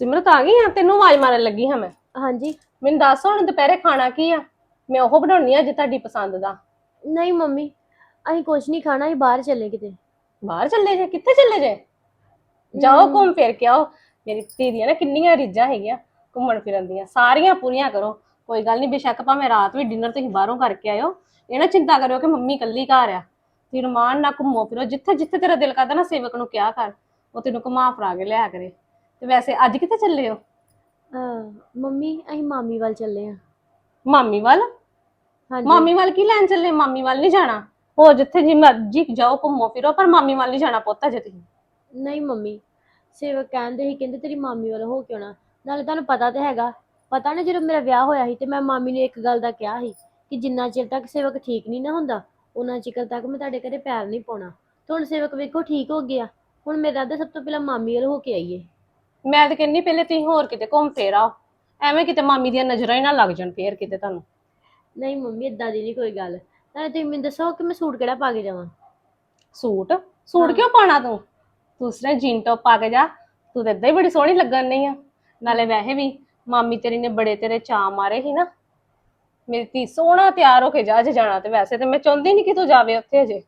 ਸਿਮਰਤ ਆ ਗਈ ਆ? ਤੈਨੂੰ ਆਵਾਜ਼ ਮਾਰਨ ਲੱਗੀ ਹਾਂ ਮੈਂ। ਹਾਂਜੀ। ਮੈਨੂੰ ਦੱਸ ਹੁਣ ਦੁਪਹਿਰੇ ਖਾਣਾ ਕੀ ਆ? ਮੈਂ ਉਹ ਬਣਾਉਣੀ ਆ ਜੇ ਤੁਹਾਡੀ ਪਸੰਦ ਦਾ। ਨਹੀਂ ਮੰਮੀ ਅਸੀਂ ਕੁਝ ਨਹੀਂ ਖਾਣਾ ਅਸੀਂ ਬਾਹਰ ਚੱਲੇ ਕਿਤੇ। ਬਾਹਰ ਚੱਲੇ ਜੇ? ਕਿੱਥੇ ਚੱਲੇ ਜੇ? ਜਾਓ ਘੁੰਮ ਫਿਰ ਕੇ ਆਓ। ਮੇਰੀ ਧੀ ਦੀਆਂ ਨਾ ਕਿੰਨੀਆਂ ਰੀਝਾਂ ਹੈਗੀਆਂ ਘੁੰਮਣ ਫਿਰਨ ਦੀਆਂ। ਸਾਰੀਆਂ ਪੂਰੀਆਂ ਕਰੋ। ਕੋਈ ਗੱਲ ਨਹੀਂ ਬੇਸ਼ੱਕ ਭਾਵੇਂ ਰਾਤ ਵੀ ਡਿਨਰ ਤੁਸੀਂ ਬਾਹਰੋਂ ਕਰਕੇ ਆਇਓ। ਇਹ ਨਾ ਚਿੰਤਾ ਕਰਿਓ ਕਿ ਮੰਮੀ ਇਕੱਲੀ ਘਰ ਆ। ਤੁਸੀਂ ਰਮਾਨ ਨਾਲ ਘੁੰਮੋ ਫਿਰੋ। ਜਿੱਥੇ ਜਿੱਥੇ ਤੇਰਾ ਦਿਲ ਕਰਦਾ ਨਾ ਸੇਵਕ ਨੂੰ ਕਿਹਾ ਕਰ। ਉਹ ਤੈਨੂੰ ਘੁਮਾ ਫਰਾ ਕੇ ਲਿਆ ਕਰੇ। ਤੇ ਵੈਸੇ ਅੱਜ ਕਿੱਥੇ ਚੱਲੇ ਹੋ? ਅਹ, ਮੰਮੀ ਅਸੀਂ ਮਾਮੀ ਵੱਲ ਚੱਲੇ ਆ ਮਾਮੀ ਵੱਲ? ਹਾਂਜੀ। ਮਾਮੀ ਵੱਲ ਕੀ ਲੈਣ ਚੱਲੇ? ਮਾਮੀ ਵੱਲ ਨਹੀਂ ਜਾਣਾ? ਹੋ ਜਿੱਥੇ ਜੀ ਮਰਜ਼ੀ ਜਾਓ ਘੁੰਮੋ ਫਿਰੋ ਪਰ ਮਾਮੀ ਵੱਲ ਨਹੀਂ ਜਾਣਾ ਪੁੱਤ ਜੇ ਤੁਸੀਂ। ਨਹੀਂ ਮੰਮੀ ਸੇਵਕ ਕਹਿੰਦੇ ਸੀ ਕਹਿੰਦੇ ਤੇਰੀ ਮਾਮੀ ਵੱਲ ਹੋ ਕਿਉਂ ਨਾ? ਨਾਲੇ ਤੁਹਾਨੂੰ ਪਤਾ ਤੇ ਹੈਗਾ ਪਤਾ ਨਾ ਜਦੋਂ ਮੇਰਾ ਵਿਆਹ ਹੋਇਆ ਸੀ ਤੇ ਮੈਂ ਮਾਮੀ ਨੂੰ ਇੱਕ ਗੱਲ ਦਾ ਕਿਹਾ ਸੀ ਕਿ ਜਿੰਨਾ ਚਿਰ ਤੱਕ ਸੇਵਕ ਠੀਕ ਨਹੀਂ ਨਾ ਹੁੰਦਾ ਉਹਨਾਂ ਚਿਰ ਤੱਕ ਮੈਂ ਤੁਹਾਡੇ ਘਰੇ ਪੈਰ ਨਹੀਂ ਪਾਉਣਾ। ਤੇ ਹੁਣ ਸੇਵਕ ਵੇਖੋ ਠੀਕ ਹੋ ਗਿਆ। ਹੁਣ ਮੇਰਾ ਤਾਂ ਸਭ ਤੋਂ ਪਹਿਲਾਂ ਮਾਮੀ ਵੱਲ ਹੋ ਕੇ ਆਈਏ। ਮੈਂ ਤਾਂ ਕਹਿੰਨੀ ਪਹਿਲੇ ਤੁਸੀਂ ਹੋਰ ਕਿਤੇ ਘੁੰਮ ਫੇਰ ਆਓ। ਐਵੇਂ ਕਿਤੇ ਮਾਮੀ ਦੀਆਂ ਨਜ਼ਰਾਂ ਹੀ ਨਾ ਲੱਗ ਜਾਣ ਫੇਰ ਕਿਤੇ ਤੁਹਾਨੂੰ। ਨਹੀਂ ਮੰਮੀ ਇਦਾਂ ਦੀ ਨਹੀਂ ਕੋਈ ਗੱਲ। ਨਾਲੇ ਤੁਸੀਂ ਮੈਨੂੰ ਦੱਸੋ ਕਿ ਮੈਂ ਸੂਟ ਕਿਹੜਾ ਪਾ ਕੇ ਜਾਵਾਂ? ਸੂਟ? ਸੂਟ ਕਿਉਂ ਪਾਣਾ ਤੂੰ? ਦੂਸਰੇ ਜੀਨ ਟੌਪ ਪਾ ਕੇ ਜਾ। ਤੂੰ ਤਾਂ ਏਦਾਂ ਹੀ ਬੜੀ ਸੋਹਣੀ ਲੱਗਣ ਨਹੀਂ ਆ। ਨਾਲੇ ਵੈਸੇ ਵੀ ਮਾਮੀ ਤੇਰੀ ਨੇ ਬੜੇ ਤੇਰੇ ਚਾਅ ਮਾਰੇ ਸੀ ਨਾ। ਮੇਰੀ ਧੀ ਸੋਹਣਾ ਤਿਆਰ ਹੋ ਕੇ ਜਾ ਜੇ ਜਾਣਾ ਤੇ ਵੈਸੇ ਤੇ ਮੈਂ ਚਾਹੁੰਦੀ ਨਹੀਂ ਕਿ ਤੂੰ ਜਾਵੇ ਉੱਥੇ ਅਜੇ।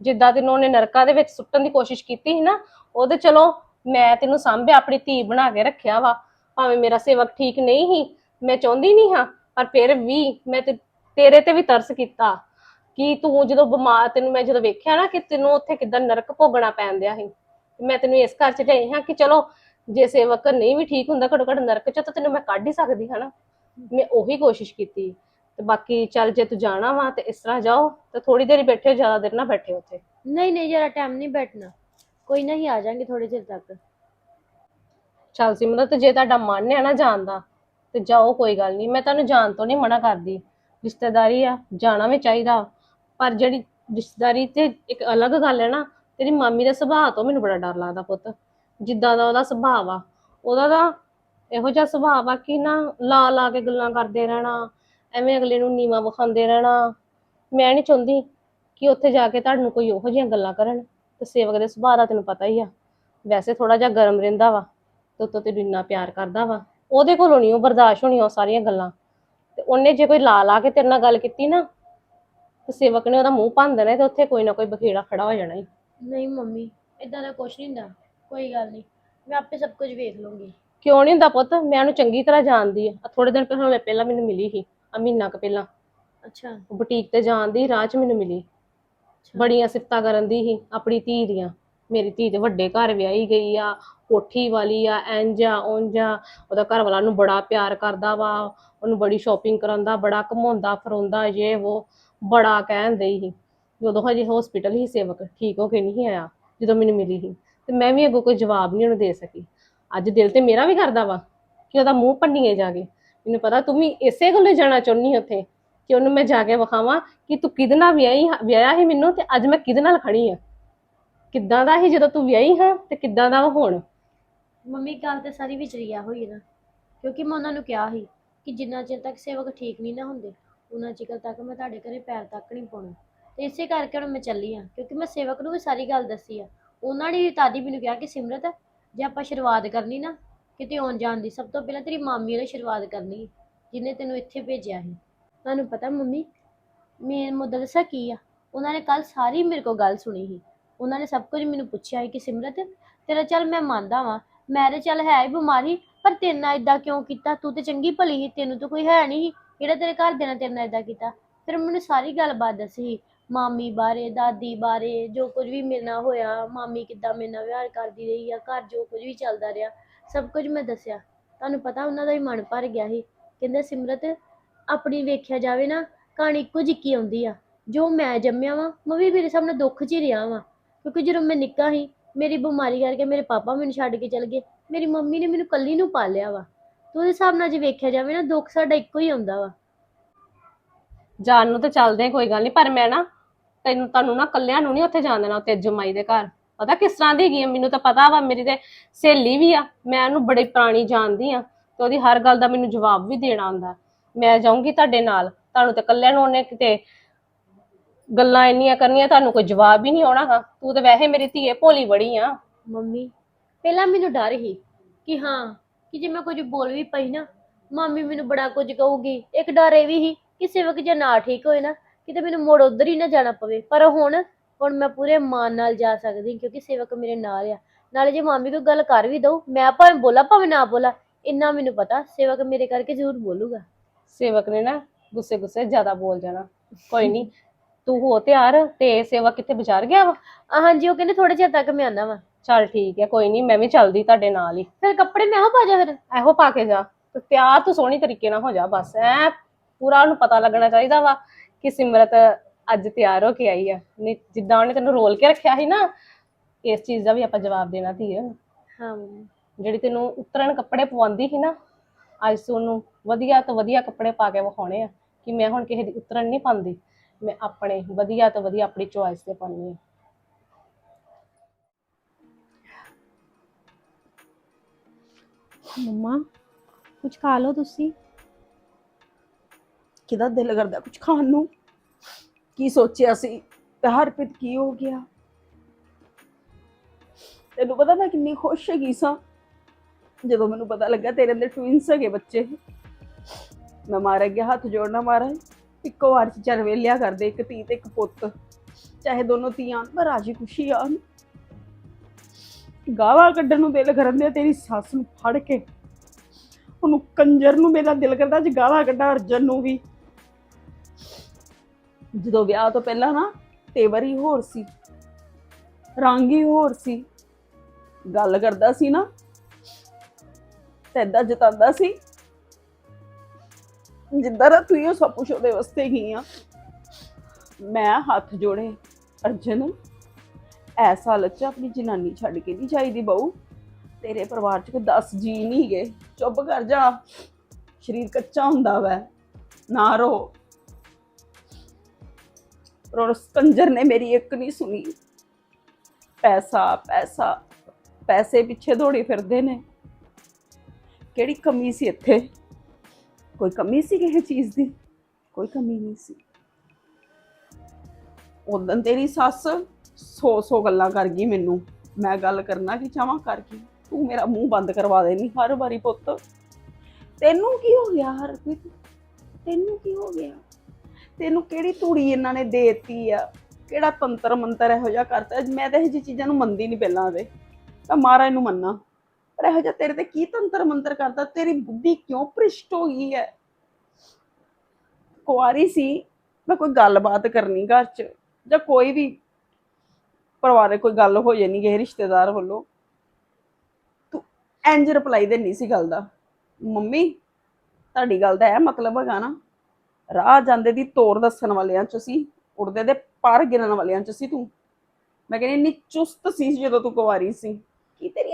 ਜਿੱਦਾਂ ਤੈਨੂੰ ਉਹਨੇ ਨਰਕਾਂ ਦੇ ਵਿੱਚ ਸੁੱਟਣ ਦੀ ਕੋਸ਼ਿਸ਼ ਕੀਤੀ ਸੀ ਨਾ ਉਹਦੇ ਚਲੋ ਮੈਂ ਤੈਨੂੰ ਸਾਂਭਿਆ, ਆਪਣੀ ਧੀ ਬਣਾ ਕੇ ਰੱਖਿਆ ਵਾ। ਭਾਵੇਂ ਮੇਰਾ ਸੇਵਕ ਠੀਕ ਨਹੀਂ ਸੀ, ਮੈਂ ਚਾਹੁੰਦੀ ਨਹੀਂ ਹਾਂ, ਪਰ ਫਿਰ ਵੀ ਮੈਂ ਤੇ ਤੇਰੇ ਤੇ ਵੀ ਤਰਸ ਕੀਤਾ। ਕਿ ਤੂੰ ਜਦੋਂ ਬਿਮਾਰ ਤੈਨੂੰ ਮੈਂ ਜਦੋਂ ਵੇਖਿਆ ਨਾ ਕਿ ਤੈਨੂੰ ਉੱਥੇ ਕਿਦਾਂ ਨਰਕ ਭੋਗਣਾ ਪੈਂਦਿਆ ਸੀ, ਮੈਂ ਤੈਨੂੰ ਇਸ ਘਰ ਚ ਲਿਆਈ ਹਾਂ ਕਿ ਚਲੋ, ਜੇ ਸੇਵਕ ਨਹੀਂ ਵੀ ਠੀਕ ਹੁੰਦਾ ਘੱਟੋ ਘੱਟ ਨਰਕ ਚ ਤਾਂ ਤੈਨੂੰ ਮੈਂ ਕੱਢ ਹੀ ਸਕਦੀ ਹਾਂ ਨਾ ਮੈਂ ਉਹੀ ਕੋਸ਼ਿਸ਼ ਕੀਤੀ। ਤੇ ਬਾਕੀ ਚੱਲ ਜੇ ਤੂੰ ਜਾਣਾ ਵਾ ਤੇ ਇਸ ਤਰ੍ਹਾਂ ਜਾਓ, ਤੇ ਥੋੜੀ ਦੇਰ ਹੀ ਬੈਠੇ ਜ਼ਿਆਦਾ ਦੇਰ ਨਾ ਬੈਠੇ ਉੱਥੇ। ਨਹੀਂ ਨਹੀਂ, ਜਰਾ ਟਾਈਮ ਨਹੀਂ ਬੈਠਣਾ। ਕੋਈ ਨਹੀਂ ਆ ਜਾਾਂਗੇ ਥੋੜੇ ਚਿਰ ਤੱਕ। ਚੱਲ ਸਿਮਰਤ ਜੇ ਤੁਹਾਡਾ ਮਨ ਹੈ ਨਾ ਜਾਣ ਦਾ, ਤੇ ਜਾਓ, ਕੋਈ ਗੱਲ ਨਹੀਂ। ਮੈਂ ਤੁਹਾਨੂੰ ਜਾਣ ਤੋਂ ਨਹੀਂ ਮਨਾ ਕਰਦੀ। ਰਿਸ਼ਤੇਦਾਰੀ ਆ, ਜਾਣਾ ਵੀ ਚਾਹੀਦਾ। ਪਰ ਜਿਹੜੀ ਰਿਸ਼ਤੇਦਾਰੀ ਤੇ ਇੱਕ ਅਲੱਗ ਗੱਲ ਹੈ ਨਾ, ਤੇਰੀ ਮਾਮੀ ਦੇ ਸੁਭਾਅ ਤੋਂ ਮੈਨੂੰ ਬੜਾ ਡਰ ਲੱਗਦਾ ਪੁੱਤ। ਜਿੱਦਾਂ ਦਾ ਉਹਦਾ ਸੁਭਾਅ ਆ। ਉਹਦਾ ਤਾਂ ਇਹੋ ਜਿਹਾ ਸੁਭਾਅ ਆ ਕਿ ਨਾ ਲਾ ਲਾ ਕੇ ਗੱਲਾਂ ਕਰਦੇ ਰਹਿਣਾ, ਐਵੇਂ ਅਗਲੇ ਨੂੰ ਨੀਵਾ ਵਿਖਾਉਂਦੇ ਰਹਿਣਾ। ਮੈਂ ਨਹੀਂ ਚਾਹੁੰਦੀ ਕਿ ਉੱਥੇ ਜਾ ਕੇ ਤੁਹਾਨੂੰ ਕੋਈ ਉਹੋ ਜਿਹੀਆਂ ਗੱਲਾਂ ਕਰਨ। ਤੇ ਸੇਵਕ ਦੇ ਸੁਭਾਅ ਦਾ ਤੈਨੂੰ ਪਤਾ ਹੀ ਆ। ਵੈਸੇ ਥੋੜਾ ਜਿਹਾ ਗਰਮ ਰਹਿੰਦਾ ਵਾ ਤੇ ਉੱਤੋਂ ਤੈਨੂੰ ਇੰਨਾ ਪਿਆਰ ਕਰਦਾ ਵਾ। ਉਹਦੇ ਕੋਲੋਂ ਨਹੀਂ ਉਹ ਬਰਦਾਸ਼ਤ ਹੋਣੀ ਉਹ ਸਾਰੀਆਂ ਗੱਲਾਂ। ਤੇ ਉਹਨੇ ਜੇ ਕੋਈ ਲਾ ਲਾ ਕੇ ਤੇਰੇ ਨਾਲ ਗੱਲ ਕੀਤੀ ਨਾ ਤੇ ਸੇਵਕ ਨੇ ਉਹਦਾ ਮੂੰਹ ਭੰਨ ਦੇਣਾ ਤੇ ਉੱਥੇ ਕੋਈ ਨਾ ਕੋਈ ਬਖੇੜਾ ਖੜਾ ਹੋ ਜਾਣਾ ਈ ਨਹੀਂ ਮੰਮੀ ਇਦਾਂ ਦਾ ਕੁਛ ਨਹੀਂ ਹੁੰਦਾ। ਕੋਈ ਗੱਲ ਨਹੀਂ ਮੈਂ ਆਪੇ ਸਭ ਕੁਝ ਵੇਖ ਲੂੰਗੀ। ਕਿਉਂ ਨਹੀਂ ਹੁੰਦਾ ਪੁੱਤ? ਮੈਂ ਉਹਨੂੰ ਚੰਗੀ ਤਰ੍ਹਾਂ ਜਾਣਦੀ ਆ। ਥੋੜੇ ਦਿਨ ਪਹਿਲਾਂ ਪਹਿਲਾਂ ਮੈਨੂੰ ਮਿਲੀ ਸੀ ਆ ਮਹੀਨਾ ਕੁ ਪਹਿਲਾਂ। ਅੱਛਾ। ਬੁਟੀਕ ਤੇ ਜਾਣਦੀ ਰਾਹ 'ਚ ਮੈਨੂੰ ਮਿਲੀ। ਬੜੀਆਂ ਸਿਫਤਾਂ ਕਰਨ ਦੀ ਸੀ ਆਪਣੀ ਧੀ ਦੀਆਂ। ਮੇਰੀ ਧੀ ਤੇ ਵੱਡੇ ਘਰ ਵਿਆਹੀ ਗਈ ਆ, ਕੋਠੀ ਵਾਲੀ ਆ ਇੰਜ ਆ, ਉਂਝ ਆ। ਉਹਦਾ ਘਰ ਵਾਲਾ ਨੂੰ ਬੜਾ ਪਿਆਰ ਕਰਦਾ ਵਾ, ਉਹਨੂੰ ਬੜੀ ਸ਼ਾਪਿੰਗ ਕਰਾਉਂਦਾ ਬੜਾ ਘਮਾਉਂਦਾ, ਫਰਾਉਂਦਾ ਇਹ ਉਹ, ਬੜਾ ਕਹਿਣ ਕਹਿੰਦੇ ਸੀ। ਜਦੋਂ ਹਜੇ ਹਸਪੀਟਲ ਹੀ ਸੇਵਕ, ਠੀਕ ਹੋ ਕੇ ਨਹੀਂ ਆਇਆ, ਜਦੋਂ ਮੈਨੂੰ ਮਿਲੀ ਸੀ। ਤੇ ਮੈਂ ਵੀ ਅੱਗੋਂ ਕੋਈ ਜਵਾਬ ਨਹੀਂ ਉਹਨੂੰ ਦੇ ਸਕੀ। ਅੱਜ ਦਿਲ ਤੇ ਮੇਰਾ ਵੀ ਕਰਦਾ ਵਾ ਕਿ ਉਹਦਾ ਮੂੰਹ ਭੰਨੀਏ ਜਾ ਕੇ। ਮੈਨੂੰ ਪਤਾ ਤੂੰ ਵੀ ਇਸੇ ਗੱਲੋਂ ਜਾਣਾ ਚਾਹੁੰਨੀ ਉੱਥੇ। ਕਿ ਉਹਨੂੰ ਮੈਂ ਜਾ ਕੇ ਵਿਖਾਵਾਂ ਕਿ ਤੂੰ ਕਿਹਦੇ ਨਾਲ ਵਿਆਹੀ ਵਿਆਹਿਆ ਸੀ ਮੈਨੂੰ ਤੇ ਅੱਜ ਮੈਂ ਕਿਹਦੇ ਨਾਲ ਖੜੀ ਆ? ਕਿੱਦਾਂ ਦਾ ਸੀ ਜਦੋਂ ਤੂੰ ਵਿਆਹੀ ਹਾਂ ਤੇ ਕਿੱਦਾਂ ਦਾ ਹੁਣ? ਮੰਮੀ, ਗੱਲ ਤੇ ਸਾਰੀ ਵਿਚਰੀਆ ਹੋਈ ਨਾ, ਕਿਉਂਕਿ ਮੈਂ ਉਹਨਾਂ ਨੂੰ ਕਿਹਾ ਸੀ ਕਿ ਜਿੰਨਾ ਚਿਰ ਤੱਕ ਸੇਵਕ ਠੀਕ ਨਹੀਂ ਨਾ ਹੁੰਦੇ, ਉਹਨਾਂ ਚਿਰ ਤੱਕ ਮੈਂ ਤੁਹਾਡੇ ਘਰੇ ਪੈਰ ਤੱਕ ਨਹੀਂ ਪਾਉਣਾ। ਤੇ ਇਸੇ ਕਰਕੇ ਹੁਣ ਮੈਂ ਚੱਲੀ ਆ, ਕਿਉਂਕਿ ਮੈਂ ਸੇਵਕ ਨੂੰ ਵੀ ਸਾਰੀ ਗੱਲ ਦੱਸੀ ਆ। ਉਹਨਾਂ ਨੇ ਵੀ ਤਾਦੀ ਮੈਨੂੰ ਕਿਹਾ ਕਿ ਸਿਮਰਤ, ਜੇ ਆਪਾਂ ਸ਼ੁਰੂਆਤ ਕਰਨੀ ਨਾ, ਕਿਤੇ ਆਉਣ ਜਾਣ ਦੀ, ਸਭ ਤੋਂ ਪਹਿਲਾਂ ਤੇਰੀ ਮਾਮੀ ਨੇ ਸ਼ੁਰੂਆਤ ਕਰਨੀ, ਜਿਹਨੇ ਤੈਨੂੰ ਇੱਥੇ ਭੇਜਿਆ ਸੀ। ਤੁਹਾਨੂੰ ਪਤਾ ਮੰਮੀ, ਮੇਨ ਮੁੱਦਾ ਦੱਸਾਂ ਕੀ ਆ? ਉਹਨਾਂ ਨੇ ਕੱਲ ਸਾਰੀ ਮੇਰੇ ਕੋਲ ਗੱਲ ਸੁਣੀ ਸੀ। ਉਹਨਾਂ ਨੇ ਸਭ ਕੁਝ ਮੈਨੂੰ ਪੁੱਛਿਆ ਸੀ ਕਿ ਸਿਮਰਤ, ਤੇਰਾ ਚੱਲ ਮੈਂ ਮੰਨਦਾ ਵਾਂ। ਮੈਂ ਤੇ ਚੱਲ ਹੈ ਹੀ ਬਿਮਾਰੀ ਪਰ ਤੇਰੇ ਨਾਲ ਇਦਾਂ ਕਿਉਂ ਕੀਤਾ? ਤੂੰ ਤੇ ਚੰਗੀ ਭਲੀ ਸੀ, ਤੈਨੂੰ ਤਾਂ ਕੋਈ ਹੈ ਨਹੀਂ ਸੀ। ਜਿਹੜਾ ਤੇਰੇ ਘਰ ਦੇ ਨਾਲ ਤੇਰੇ ਨਾਲ ਇਦਾਂ ਕੀਤਾ? ਫਿਰ ਮੈਨੂੰ ਸਾਰੀ ਗੱਲਬਾਤ ਦੱਸੀ ਮਾਮੀ ਬਾਰੇ, ਦਾਦੀ ਬਾਰੇ, ਜੋ ਕੁਝ ਵੀ ਮੇਰੇ ਨਾਲ ਹੋਇਆ, ਮਾਮੀ ਕਿੱਦਾਂ ਮੇਰੇ ਨਾਲ ਵਿਹਾਰ ਕਰਦੀ ਰਹੀ ਆ, ਘਰ ਜੋ ਕੁਝ ਵੀ ਚੱਲਦਾ ਰਿਹਾ, ਸਭ ਕੁਝ ਮੈਂ ਦੱਸਿਆ। ਤੁਹਾਨੂੰ ਪਤਾ ਉਹਨਾਂ ਦਾ ਹੀ ਮਨ ਭਰ ਗਿਆ ਸੀ। ਕਹਿੰਦੇ ਸਿਮਰਤ ਆਪਣੀ ਵੇਖਿਆ ਜਾਵੇ ਨਾ, ਕਹਾਣੀ ਇੱਕੋ ਜਿੱਕੀ ਆਉਂਦੀ ਆ। ਜੋ ਮੈਂ ਜੰਮਿਆ ਵਾਂ, ਮੈਂ ਵੀ ਮੇਰੇ ਸਾਹਮਣੇ ਦੁੱਖ 'ਚ ਹੀ ਰਿਹਾ ਵਾਂ। ਕਿਉਂਕਿ ਜਦੋਂ ਮੈਂ ਨਿੱਕਾ ਸੀ, ਮੇਰੀ ਬਿਮਾਰੀ ਕਰਕੇ ਮੇਰੇ ਪਾਪਾ ਮੈਨੂੰ ਛੱਡ ਕੇ ਚਲ ਗਏ। ਮੇਰੀ ਮੰਮੀ ਨੇ ਮੈਨੂੰ ਕੱਲੀ ਨੂੰ ਪਾਲਿਆ ਵਾ। ਤੇ ਉਹਦੇ ਹਿਸਾਬ ਨਾਲ ਜੇ ਵੇਖਿਆ ਜਾਵੇ ਨਾ, ਦੁੱਖ ਸਾਡਾ ਇੱਕੋ ਹੀ ਆਉਂਦਾ ਵਾ। ਜਾਣ ਨੂੰ ਤਾਂ ਚੱਲਦੇ ਆ, ਕੋਈ ਗੱਲ ਨਹੀਂ ਪਰ ਮੈਂ ਨਾ ਤੈਨੂੰ, ਤੁਹਾਨੂੰ ਨਾ ਕੱਲਿਆਂ ਨੂੰ ਨਹੀਂ ਉੱਥੇ ਜਾਣ ਦੇਣਾ ਉੱਤੇ ਜਮਾਈ ਦੇ ਘਰ। ਪਤਾ ਕਿਸ ਤਰ੍ਹਾਂ ਦੀ ਹੈਗੀ ਆ, ਮੈਨੂੰ ਤਾਂ ਪਤਾ ਵਾ, ਮੇਰੀ ਤੇ ਸਹੇਲੀ ਵੀ ਆ। ਮੈਂ ਉਹਨੂੰ ਬੜੀ ਪੁਰਾਣੀ ਜਾਣਦੀ ਆ ਤੇ ਉਹਦੀ ਹਰ ਗੱਲ ਦਾ ਮੈਨੂੰ ਜਵਾਬ ਵੀ ਦੇਣਾ ਆਉਂਦਾ ਮੈਂ ਜਾਊਂਗੀ ਤੁਹਾਡੇ ਨਾਲ। ਤੁਹਾਨੂੰ ਤੇ ਕੱਲਿਆਂ ਨੂੰ ਉਹਨੇ ਕਿਤੇ ਗੱਲਾਂ ਇੰਨੀਆਂ ਕਰਨੀਆਂ, ਤੁਹਾਨੂੰ ਕੋਈ ਜਵਾਬ ਹੀ ਨਹੀਂ ਆਉਣਾਗਾ ਤੂੰ ਤੇ ਵੈਸੇ ਮੇਰੀ ਧੀਏ ਭੋਲੀ ਬੜੀ ਆ। ਮੰਮੀ, ਪਹਿਲਾਂ ਮੈਨੂੰ ਡਰ ਸੀ ਕਿ ਹਾਂ, ਕਿ ਜੇ ਮੈਂ ਕੁਝ ਬੋਲ ਵੀ ਪਈ ਨਾ, ਮਾਮੀ ਮੈਨੂੰ ਬੜਾ ਕੁਝ ਕਹੂਗੀ। ਇੱਕ ਡਰ ਇਹ ਵੀ ਸੀ ਕਿ ਸੇਵਕ ਜੇ ਨਾ ਠੀਕ ਹੋਏ ਨਾ, ਕਿਤੇ ਮੈਨੂੰ ਮੋੜ ਉਧਰ ਹੀ ਨਾ ਜਾਣਾ ਪਵੇ। ਪਰ ਹੁਣ ਹੁਣ ਮੈਂ ਪੂਰੇ ਮਾਨ ਨਾਲ ਜਾ ਸਕਦੀ ਕਿਉਂਕਿ ਸੇਵਕ ਮੇਰੇ ਨਾਲ ਆ। ਨਾਲੇ ਜੇ ਮਾਮੀ ਕੋਈ ਗੱਲ ਕਰ ਵੀ ਦਊ, ਮੈਂ ਭਾਵੇਂ ਬੋਲਾਂ, ਭਾਵੇਂ ਨਾ ਬੋਲਾ, ਇੰਨਾ ਮੈਨੂੰ ਪਤਾ, ਸੇਵਕ ਮੇਰੇ ਕਰਕੇ ਜ਼ਰੂਰ ਬੋਲੂਗਾ। ਸੇਵਕ ਨੇ ਨਾ ਗੁੱਸੇ ਗੁੱਸੇ ਜ਼ਿਆਦਾ ਬੋਲ ਜਾਣਾ। ਕੋਈ ਨਹੀਂ ਤੂੰ ਹੋ ਤਿਆਰ ਤੇ ਸੇਵਕ ਕਿੱਥੇ ਬਾਜ਼ਾਰ ਗਿਆ ਵਾ? ਆ ਹਾਂਜੀ ਉਹ ਕਹਿੰਦੇ ਥੋੜੇ ਚਿਰ ਤੱਕ ਮੈਂ ਆਣਾ ਵਾ। ਚੱਲ ਠੀਕ ਹੈ ਕੋਈ ਨਹੀਂ ਮੈਂ ਵੀ ਚੱਲਦੀ ਤੁਹਾਡੇ ਨਾਲ ਹੀ। ਫਿਰ ਕੱਪੜੇ ਮੈਂ ਉਹ ਪਾ ਜਾ ਫਿਰ? ਇਹੋ ਪਾ ਕੇ ਜਾ। ਤੇ ਤਿਆਰ ਤੂੰ ਸੋਹਣੀ ਤਰੀਕੇ ਨਾਲ ਹੋ ਜਾ ਬਸ ਐ ਪੂਰਾ ਉਹਨੂੰ ਪਤਾ ਲੱਗਣਾ ਚਾਹੀਦਾ ਵਾ ਕਿ ਸਿਮਰਤ ਅੱਜ ਤਿਆਰ ਹੋ ਕੇ ਆਈ ਆ। ਨਹੀਂ ਜਿੱਦਾਂ ਉਹਨੇ ਤੈਨੂੰ ਰੋਲ ਕੇ ਰੱਖਿਆ ਸੀ ਨਾ ਇਸ ਚੀਜ਼ ਦਾ ਵੀ ਆਪਾਂ ਜਵਾਬ ਦੇਣਾ ਧੀਏ। ਹਾਂ ਮੰਮੀ। ਜਿਹੜੀ ਤੈਨੂੰ ਉਤਰਨ ਕੱਪੜੇ ਪਵਾਉਂਦੀ ਸੀ ਨਾ ਅੱਜ ਤੂੰ ਉਹਨੂੰ ਵਧੀਆ ਤੋਂ ਵਧੀਆ ਕੱਪੜੇ ਪਾ ਕੇ ਵਿਖਾਉਣੇ ਆ ਕਿ ਮੈਂ ਹੁਣ ਕਿਸੇ ਦੀ ਉਤਰਨ ਨਹੀਂ ਪਾਉਂਦੀ। ਮੈਂ ਆਪਣੇ ਵਧੀਆ ਤੋਂ ਵਧੀਆ ਆਪਣੀ ਚੋਇਸ ਤੇ ਪਾਉਂਦੀ ਆ ਮੰਮਾ ਕੁਝ ਖਾ ਲਓ ਤੁਸੀਂ? ਕਿਹਦਾ ਦਿਲ ਕਰਦਾ ਕੁਝ ਖਾਣ ਨੂੰ? ਕੀ ਸੋਚਿਆ ਸੀ? ਤੇ ਹਰਪ੍ਰੀਤ ਕੀ ਹੋ ਗਿਆ? ਤੈਨੂੰ ਪਤਾ ਮੈਂ ਕਿੰਨੀ ਖੁਸ਼ ਹੈਗੀ ਸਾਂ। ਜਦੋਂ ਮੈਨੂੰ ਪਤਾ ਲੱਗਾ ਤੇਰੇ ਅੰਦਰ ਟਵਿੰਸ ਹੈਗੇ ਬੱਚੇ, ਮੈਂ ਮਾਰ ਗਿਆ ਹੱਥ ਜੋੜਨਾ ਮਾਰਾ, ਇੱਕੋ ਵਾਰ ਚ ਚਰਵੇ ਲਿਆ ਕਰਦੇ, ਇੱਕ ਧੀ ਤੇ ਇੱਕ ਪੁੱਤ, ਚਾਹੇ ਦੋਨੋਂ ਧੀਆਂ ਪਰ ਰਾਜੀ ਖੁਸ਼ੀ ਆਣ ਗਾਵਾ ਕੱਢਣ ਨੂੰ ਦਿਲ ਕਰਨ ਦੇ ਤੇਰੀ ਸੱਸ ਨੂੰ ਫੜ ਕੇ। ਉਹਨੂੰ ਕੰਜਰ ਨੂੰ ਮੇਰਾ ਦਿਲ ਕਰਦਾ ਅੱਜ ਗਾਵਾ ਕੱਢਾ ਅਰਜਨ ਨੂੰ ਵੀ। ਜਦੋਂ ਵਿਆਹ ਤੋਂ ਪਹਿਲਾਂ ਨਾ, ਤੇਵਰ ਹੀ ਹੋਰ ਸੀ, ਰੰਗ ਹੀ ਹੋਰ ਸੀ। ਗੱਲ ਕਰਦਾ ਸੀ ਨਾ ਤੇ ਏਦਾਂ ਸੀ। ਜਿੱਦਾਂ ਨਾ ਤੂੰ ਹੀ ਉਹ ਸਭ ਕੁਛ ਉਹਦੇ ਵਾਸਤੇ ਗਈ ਆ। ਮੈਂ ਹੱਥ ਜੋੜੇ, ਅਰਜਨ, ਐਸਾ ਲੱਚਾ ਆਪਣੀ ਜਨਾਨੀ ਛੱਡ ਕੇ ਨਹੀਂ ਚਾਹੀਦੀ ਬਹੂ। ਤੇਰੇ ਪਰਿਵਾਰ ਚ ਕੋਈ 10 ਜੀ ਨਹੀਂ ਗਏ ਚੁੱਪ ਕਰ ਜਾ। ਸਰੀਰ ਕੱਚਾ ਹੁੰਦਾ ਵੈ। ਨਾ ਰੋ। ਪਰ ਕੰਜਰ ਨੇ ਮੇਰੀ ਇੱਕ ਨਹੀਂ ਸੁਣੀ। ਪੈਸਾ ਪੈਸਾ, ਪੈਸੇ ਪਿੱਛੇ ਦੌੜੀ ਫਿਰਦੇ ਨੇ। ਕਿਹੜੀ ਕਮੀ ਸੀ ਇੱਥੇ? ਕੋਈ ਕਮੀ ਸੀ ਕਿਸੇ ਚੀਜ਼ ਦੀ? ਕੋਈ ਕਮੀ ਨਹੀਂ ਸੀ। ਉਦੋਂ ਤੇਰੀ ਸੱਸ ਸੌ ਸੌ ਗੱਲਾਂ ਕਰ ਗਈ ਮੈਨੂੰ। ਮੈਂ ਗੱਲ ਕਰਨਾ ਕੀ ਚਾਹਾਂ? ਕਰ ਗਈ ਤੂੰ ਮੇਰਾ ਮੂੰਹ ਬੰਦ ਕਰਵਾ ਦੇਣੀ ਹਰ ਵਾਰੀ ਪੁੱਤ। ਤੈਨੂੰ ਕੀ ਹੋ ਗਿਆ ਹਰਪ੍ਰੀਤ? ਤੈਨੂੰ ਕੀ ਹੋ ਗਿਆ? ਤੈਨੂੰ ਕਿਹੜੀ ਧੂੜੀ ਇਹਨਾਂ ਨੇ ਦੇਤੀ ਆ? ਕਿਹੜਾ ਤੰਤਰ ਮੰਤਰ ਇਹੋ ਜਿਹਾ ਕਰਤਾ? ਮੈਂ ਤਾਂ ਇਹੋ ਜਿਹੀ ਚੀਜ਼ਾਂ ਨੂੰ ਮੰਨਦੀ ਨਹੀਂ ਪਹਿਲਾਂ ਦੇ ਤਾਂ ਮਹਾਰਾਜ ਨੂੰ ਮੰਨਾ। ਪਰ ਇਹੋ ਜਿਹਾ ਤੇਰੇ ਤੇ ਕੀ ਤੰਤਰ ਮੰਤਰ ਕਰਦਾ? ਤੇਰੀ ਬੁੱਧੀ ਕਿਉਂ ਭ੍ਰਿਸ਼ਟ ਹੋ ਗਈ ਹੈ? ਕੁਆਰੀ ਸੀ, ਮੈਂ ਕੋਈ ਗੱਲਬਾਤ ਕਰਨੀ ਘਰ 'ਚ, ਜਾਂ ਕੋਈ ਵੀ ਪਰਿਵਾਰਕ ਕੋਈ ਗੱਲ ਹੋ ਜਾਣੀ ਕਿਸੇ ਰਿਸ਼ਤੇਦਾਰ ਵੱਲੋਂ। ਤੂੰ ਇੰਜ ਰਿਪਲਾਈ ਦੇਣੀ ਸੀ ਗੱਲ ਦਾ। ਮੰਮੀ, ਤੁਹਾਡੀ ਗੱਲ ਦਾ ਇਹ ਮਤਲਬ ਹੈਗਾ ਨਾ, ਰਾਹ ਜਾਂਦੇ ਦੀ ਤੋਰ ਦੱਸਣ ਵਾਲਿਆਂ ਚ ਸੀ, ਉੜਦੇ ਦੇ ਪਰ ਗਿਣਨ ਵਾਲਿਆਂ ਚ ਸੀ ਤੂੰ। ਮੈਂ ਕਹਿੰਦੀ ਇੰਨੀ ਚੁਸਤ ਸੀ ਜਦੋਂ ਤੂੰ ਕੁਵਾਰੀ ਸੀ।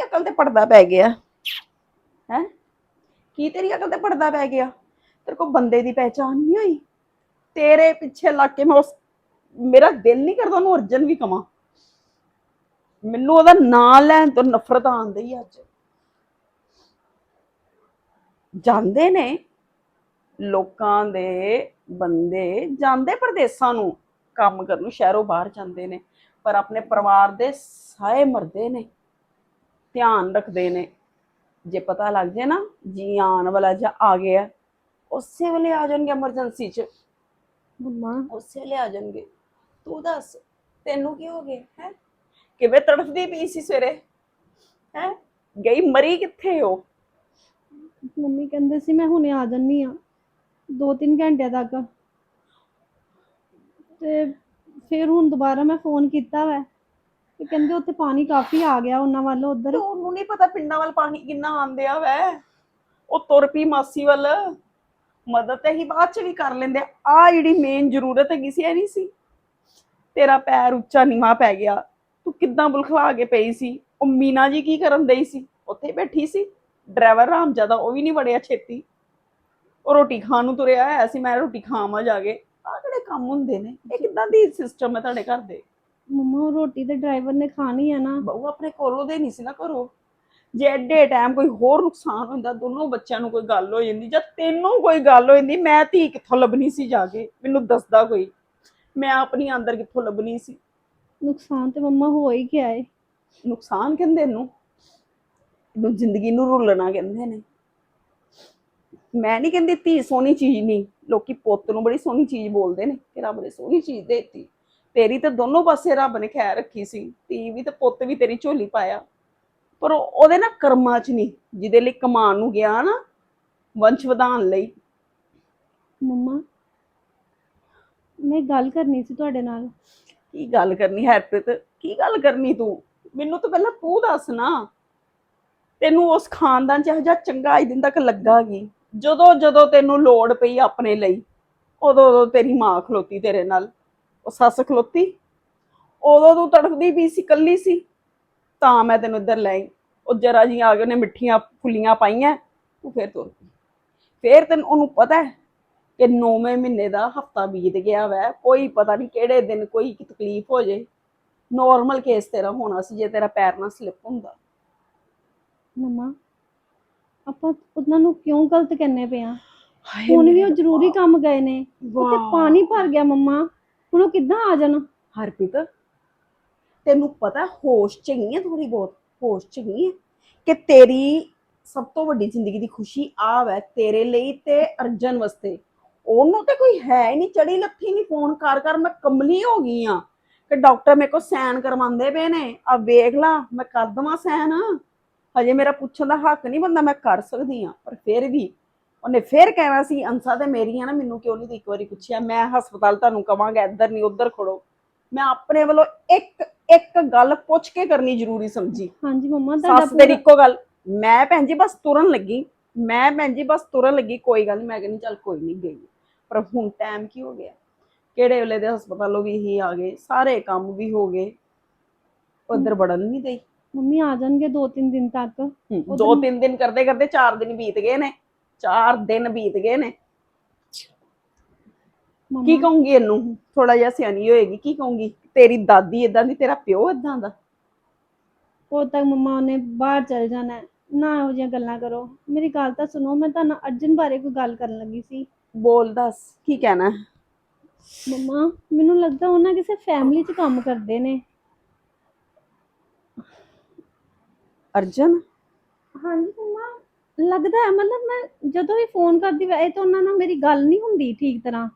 ਤੇਰੀ ਅਕਲ ਤੇ ਪਰਦਾ ਪੈ ਗਿਆ। ਹੈ? ਕੀ ਤੇਰੀ ਅਕਲ ਤੇ ਪਰਦਾ ਪੈ ਗਿਆ? ਤੇਰੇ ਕੋ ਬੰਦੇ ਦੀ ਪਹਿਚਾਨ ਨਹੀਂ ਹੋਈ? ਤੇਰੇ ਪਿੱਛੇ ਲੱਗ ਕੇ ਮੈਂ ਉਸ ਮੇਰਾ ਦਿਲ ਨਹੀਂ ਕਰਦਾ ਉਹਨੂੰ ਅਰਜਨ ਵੀ ਕਵਾਂ। ਮੈਨੂੰ ਉਹਦਾ ਨਾਂ ਲੈਣ ਤੋਂ ਨਫ਼ਰਤ ਆਉਂਦੀ ਅੱਜ। ਜਾਂਦੇ ਨੇ ਲੋਕਾਂ ਦੇ ਬੰਦੇ, ਜਾਂਦੇ ਪਰਦੇਸਾਂ ਨੂੰ ਕੰਮ ਕਰਨ ਨੂੰ, ਸ਼ਹਿਰੋਂ ਬਾਹਰ ਜਾਂਦੇ ਨੇ, ਪਰ ਆਪਣੇ ਪਰਿਵਾਰ ਦੇ ਸਾਏ ਮਰਦੇ ਨੇ। ਧਿਆਨ ਰੱਖਦੇ ਨੇ। ਜੇ ਪਤਾ ਲੱਗ ਜੇ ਨਾ ਜੀ ਆਉਣ ਵਾਲਾ ਜਾਂ ਆ ਗਿਆ ਉਸੇ ਵੇਲੇ ਆ ਜਾਣਗੇ ਐਮਰਜੈਂਸੀ 'ਚ। ਮੰਮਾ। ਉਸੇ ਵੇਲੇ ਆ ਜਾਣਗੇ। ਤੂੰ ਦੱਸ ਤੈਨੂੰ ਕੀ ਹੋ ਗਿਆ ਹੈ? ਕਿਵੇਂ ਤੜਫਦੀ ਪਈ ਸੀ ਸਵੇਰੇ? ਹੈ? ਗਈ ਮਰੀ ਕਿੱਥੇ ਹੋ? ਮੰਮੀ ਕਹਿੰਦੇ ਸੀ ਮੈਂ ਹੁਣੇ ਆ ਜੰਨੀ ਆ ਦੋ ਤਿੰਨ ਘੰਟਿਆਂ ਤੱਕ। ਤੇ ਫਿਰ ਹੁਣ ਦੁਬਾਰਾ ਮੈਂ ਫੋਨ ਕੀਤਾ ਵੈ। ਤੇ ਕਹਿੰਦੇ ਉੱਥੇ ਪਾਣੀ ਕਾਫੀ ਆ ਗਿਆ ਉਹਨਾਂ ਵੱਲ ਉਧਰ। ਉਹਨੂੰ ਨਹੀਂ ਪਤਾ ਪਿੰਡਾਂ ਵੱਲ ਪਾਣੀ ਕਿੰਨਾ ਆਂਦਿਆ ਵੈ। ਉਹ ਤੁਰ ਪਈ ਮਾਸੀ ਵੱਲ। ਮਦਦ ਤੇ ਹੀ ਬਾਅਦ ਚ ਵੀ ਕਰ ਲੈਂਦੇ ਆ। ਜਿਹੜੀ ਮੇਨ ਜ਼ਰੂਰਤ ਹੈਗੀ ਸੀ ਇਹ ਨਹੀਂ ਸੀ। ਤੇਰਾ ਪੈਰ ਉੱਚਾ ਨੀਵਾ ਪੈ ਗਿਆ। ਤੂੰ ਕਿੱਦਾਂ ਬੁਲਖਲਾ ਕੇ ਪਈ ਸੀ? ਉਹ ਮੀਨਾ ਜੀ ਕੀ ਕਰਨ ਦਈ ਸੀ? ਉੱਥੇ ਬੈਠੀ ਸੀ। ਡਰਾਈਵਰ ਰਾਮਜਾਦਾ ਉਹ ਵੀ ਨਹੀਂ ਵੜਿਆ ਛੇਤੀ। ਉਹ ਰੋਟੀ ਖਾਣ ਨੂੰ ਤੁਰਿਆ ਹੋਇਆ ਸੀ। ਮੈਂ ਰੋਟੀ ਖਾਵਾਂ ਜਾ ਕੇ। ਆਹ ਕਿਹੜੇ ਕੰਮ ਹੁੰਦੇ ਨੇ? ਇਹ ਕਿੱਦਾਂ ਦੀ ਸਿਸਟਮ ਹੈ ਤੁਹਾਡੇ ਘਰ ਦੇ? ਮੰਮਾ ਉਹ ਰੋਟੀ ਤੇ ਡਰਾਈਵਰ ਨੇ ਖਾਣੀ ਆ ਨਾ। ਬਹੂ ਆਪਣੇ ਕੋਲੋਂ ਦੇ ਨਹੀਂ ਸੀ ਨਾ ਕਰੋ ਜੇ ਐਡੇ ਟਾਈਮ ਕੋਈ ਹੋਰ ਨੁਕਸਾਨ ਹੁੰਦਾ ਦੋਨੋਂ ਬੱਚਿਆਂ ਨੂੰ ਕੋਈ ਗੱਲ ਹੋ ਜਾਂਦੀ ਜਾਂ ਤੈਨੂੰ ਕੋਈ ਗੱਲ ਹੋ ਜਾਂਦੀ ਮੈਂ ਧੀ ਕਿੱਥੋਂ ਲੱਭਣੀ ਸੀ ਜਾ ਕੇ? ਮੈਨੂੰ ਦੱਸਦਾ ਕੋਈ। ਮੈਂ ਆਪਣੀ ਅੰਦਰ ਕਿੱਥੋਂ ਲੱਭਣੀ ਸੀ? ਨੁਕਸਾਨ ਤੇ ਮੰਮਾ ਹੋ ਹੀ ਗਿਆ ਏ। ਨੁਕਸਾਨ ਕਹਿੰਦੇ ਨੂੰ ਇਹਨੂੰ ਜ਼ਿੰਦਗੀ ਨੂੰ ਰੁਲਣਾ ਕਹਿੰਦੇ ਨੇ। ਮੈਂ ਨਹੀਂ ਕਹਿੰਦੀ ਧੀ ਸੋਹਣੀ ਚੀਜ਼ ਨਹੀਂ ਲੋਕੀ ਪੁੱਤ ਨੂੰ ਬੜੀ ਸੋਹਣੀ ਚੀਜ਼ ਬੋਲਦੇ ਨੇ ਕਿ ਰੱਬ ਨੇ ਸੋਹਣੀ ਚੀਜ਼ ਦੇਤੀ। ਤੇਰੀ ਤਾਂ ਦੋਨੋਂ ਪਾਸੇ ਰੱਬ ਨੇ ਖੈਰ ਰੱਖੀ ਸੀ ਧੀ ਵੀ ਤੇ ਪੁੱਤ ਵੀ ਤੇਰੀ ਝੋਲੀ ਪਾਇਆ। ਪਰ ਉਹ- ਉਹਦੇ ਨਾ ਕਰਮਾਂ 'ਚ ਨਹੀਂ ਜਿਹਦੇ ਲਈ ਕਮਾਉਣ ਨੂੰ ਗਿਆ ਨਾ ਵੰਸ਼ ਵਧਾਉਣ ਲਈ। ਮੰਮਾ ਮੈਂ ਗੱਲ ਕਰਨੀ ਸੀ ਤੁਹਾਡੇ ਨਾਲ। ਕੀ ਗੱਲ ਕਰਨੀ ਹਰਪ੍ਰੀਤ? ਕੀ ਗੱਲ ਕਰਨੀ ਤੂੰ? ਮੈਨੂੰ ਤਾਂ ਪਹਿਲਾਂ ਤੂੰ ਦੱਸ ਨਾ। ਤੈਨੂੰ ਉਸ ਖਾਨਦਾਨ ਚ ਇਹੋ ਜਿਹਾ ਚੰਗਾ ਅੱਜ ਦਿਨ ਤੱਕ ਲੱਗਾ ਕੀ? ਜਦੋਂ ਜਦੋਂ ਤੈਨੂੰ ਲੋੜ ਪਈ ਆਪਣੇ ਲਈ ਉਦੋਂ ਉਦੋਂ ਤੇਰੀ ਮਾਂ ਖਲੋਤੀ ਤੇਰੇ ਨਾਲ। ਉਹ ਸੱਸ ਖਲੋਤੀ। ਉਦੋਂ ਤੂੰ ਤੜਫਦੀ ਵੀ ਸੀ ਕੱਲੀ ਸੀ। ਤਾਂ ਮੈਂ ਤੈਨੂੰ ਇੱਧਰ ਲੈ ਆਈ। ਉਹ ਜਰਾ ਜੀ ਆ ਕੇ ਉਹਨੇ ਮਿੱਠੀਆਂ ਫੁੱਲੀਆਂ ਪਾਈਆਂ ਤੂੰ ਫੇਰ ਤੁਰ ਪਈ। ਫੇਰ ਤੈਨੂੰ ਉਹਨੂੰ ਪਤਾ ਹੈ ਕਿ ਨੌਵੇਂ ਮਹੀਨੇ ਦਾ ਹਫਤਾ ਬੀਤ ਗਿਆ ਵੈ ਕੋਈ ਪਤਾ ਨਹੀਂ ਕਿਹੜੇ ਦਿਨ ਕੋਈ ਤਕਲੀਫ ਹੋ ਜੇ। ਨੋਰਮਲ ਕੇਸ ਤੇਰਾ ਹੋਣਾ ਸੀ ਜੇ ਤੇਰਾ ਪੈਰ ਨਾ ਸਲਿੱਪ ਹੁੰਦਾ। ਮੰਮਾ ਆਪਾਂ ਉਹਨਾਂ ਨੂੰ ਕਿਉਂ ਗਲਤ ਕਹਿੰਨੇ ਪਏ ਆ? ਹੁਣ ਵੀ ਉਹ ਜ਼ਰੂਰੀ ਕੰਮ ਗਏ ਨੇ। ਪਾਣੀ ਭਰ ਗਿਆ ਮੰਮਾ। ਹੁਣ ਉਹ ਕਿੱਦਾਂ ਆ ਜਾਣ? ਹਰਪ੍ਰੀਤ, ਤੈਨੂੰ ਪਤਾ ਹੋਸ਼ ਚ ਨਹੀਂ ਹੈ ਥੋੜੀ ਬਹੁਤ, ਹੋਸ਼ ਚ ਨਹੀਂ ਹੈ ਕਿ ਤੇਰੀ ਸਭ ਤੋਂ ਵੱਡੀ ਜ਼ਿੰਦਗੀ ਦੀ ਖੁਸ਼ੀ ਆ ਵੈ, ਤੇਰੇ ਲਈ ਤੇ ਅਰਜਨ ਵਾਸਤੇ। ਉਹਨੂੰ ਤੇ ਕੋਈ ਹੈ ਹੀ ਨਹੀਂ, ਚੜੀ ਲੱਥੀ ਨਹੀਂ ਫੋਨ ਕਰ ਕਰ, ਮੈਂ ਕਮਲੀ ਹੋ ਗਈ ਆ ਕਿ ਡਾਕਟਰ ਮੇਰੇ ਕੋ ਸੈਨ ਕਰਵਾਉਂਦੇ ਪਏ ਨੇ। ਆ ਵੇਖ ਲਾ, ਮੈਂ ਕਰ ਦਵਾਂ ਸੈਨ? ਹਜੇ ਮੇਰਾ ਪੁੱਛਣ ਦਾ ਹੱਕ ਨਹੀਂ ਬੰਦਾ ਮੈਂ ਕਰ ਸਕਦੀ ਆ, ਪਰ ਫਿਰ ਵੀ ਉਹਨੇ ਫਿਰ ਕਹਿਣਾ ਸੀ ਅੰਸਾ ਤੇ ਮੇਰੀਆਂ ਨਾ ਮੈਨੂੰ ਕਿਉਂ ਨਹੀਂ ਇੱਕ ਵਾਰੀ ਪੁੱਛਿਆ? ਮੈਂ ਹਸਪਤਾਲ ਤੁਹਾਨੂੰ ਕਵਾਂਗਾ ਇੱਧਰ ਨਹੀਂ ਉੱਧਰ ਖੜੋ। ਮੈਂ ਆਪਣੇ ਵੱਲੋਂ ਇੱਕ ਇੱਕ ਗੱਲ ਪੁੱਛ ਕੇ ਕਰਨੀ ਜ਼ਰੂਰੀ ਸਮਝੀ। ਹਾਂਜੀ ਮੰਮਾ ਤੁਹਾਡਾ ਸੱਸ ਤੇਰੀ ਪੂਰਾ- ਇੱਕੋ ਗੱਲ। ਮੈਂ ਭੈਣ ਜੀ ਬਸ ਤੁਰਨ ਲੱਗੀ। ਮੈਂ ਭੈਣ ਜੀ ਬਸ ਤੁਰਨ ਲੱਗੀ ਕੋਈ ਗੱਲ ਨਹੀਂ ਮੈਂ ਕਹਿੰਦੀ ਚੱਲ ਕੋਈ ਨਹੀਂ ਗਈ। ਪਰ ਹੁਣ ਟਾਈਮ ਕੀ ਹੋ ਗਿਆ? ਕਿਹੜੇ ਵੇਲੇ ਦੇ ਹਸਪਤਾਲੋਂ ਵੀ ਹੀ ਆ ਗਏ ਸਾਰੇ ਕੰਮ ਵੀ ਹੋ ਗਏ। ਉਧਰ ਵੜਨ ਨਹੀਂ ਦੇਈ। ਮੰਮੀ ਆ ਜਾਣਗੇ ਦੋ ਤਿੰਨ ਦਿਨ ਤੱਕ। ਦੋ ਤਿੰਨ ਦਿਨ ਕਰਦੇ ਕਰਦੇ ਚਾਰ ਦਿਨ ਬੀਤ ਗਏ ਨੇ। ਚਾਰ ਦਿਨ ਬੀਤ ਗਏ ਨੇ। ਕੀ ਕਹੂੰਗੀ ਇਹਨੂੰ? ਥੋੜਾ ਜਿਹਾ ਸਿਆਣੀ ਹੋਏਗੀ ਕੀ ਕਹੂੰਗੀ? ਤੇਰੀ ਦਾਦੀ ਇਦਾਂ ਦੀ ਤੇਰਾ ਪਿਓ ਇਦਾਂ ਦਾ? ਉਦੋਂ ਤੱਕ ਮੰਮਾ ਉਹਨੇ ਬਾਹਰ ਚਲ ਜਾਣਾ ਹੈ। ਨਾ ਇਹੋ ਜਿਹੀਆਂ ਗੱਲਾਂ ਕਰੋ। ਮੇਰੀ ਗੱਲ ਤਾਂ ਸੁਣੋ ਮੈਂ ਤੁਹਾਨੂੰ ਅਰਜਨ ਬਾਰੇ ਕੋਈ ਗੱਲ ਕਰਨ ਲੱਗੀ ਸੀ। ਬੋਲ ਦੱਸ ਕੀ ਕਹਿਣਾ ਹੈ? ਮੰਮਾ ਮੈਨੂੰ ਲੱਗਦਾ ਉਹਨਾਂ ਕਿਸੇ ਫੈਮਿਲੀ 'ਚ ਕੰਮ ਕਰਦੇ ਨੇ। ਅਰਜਨ? ਹਾਂਜੀ ਮੰਮਾ। ਲੱਗਦਾ ਹੈ ਮਤਲਬ ਮੈਂ ਜਦੋਂ ਵੀ ਫੋਨ ਕਰਦੀ ਵੈ ਤਾਂ ਉਹਨਾਂ ਨਾਲ ਮੇਰੀ ਗੱਲ ਨਹੀਂ ਹੁੰਦੀ ਠੀਕ ਤਰ੍ਹਾਂ।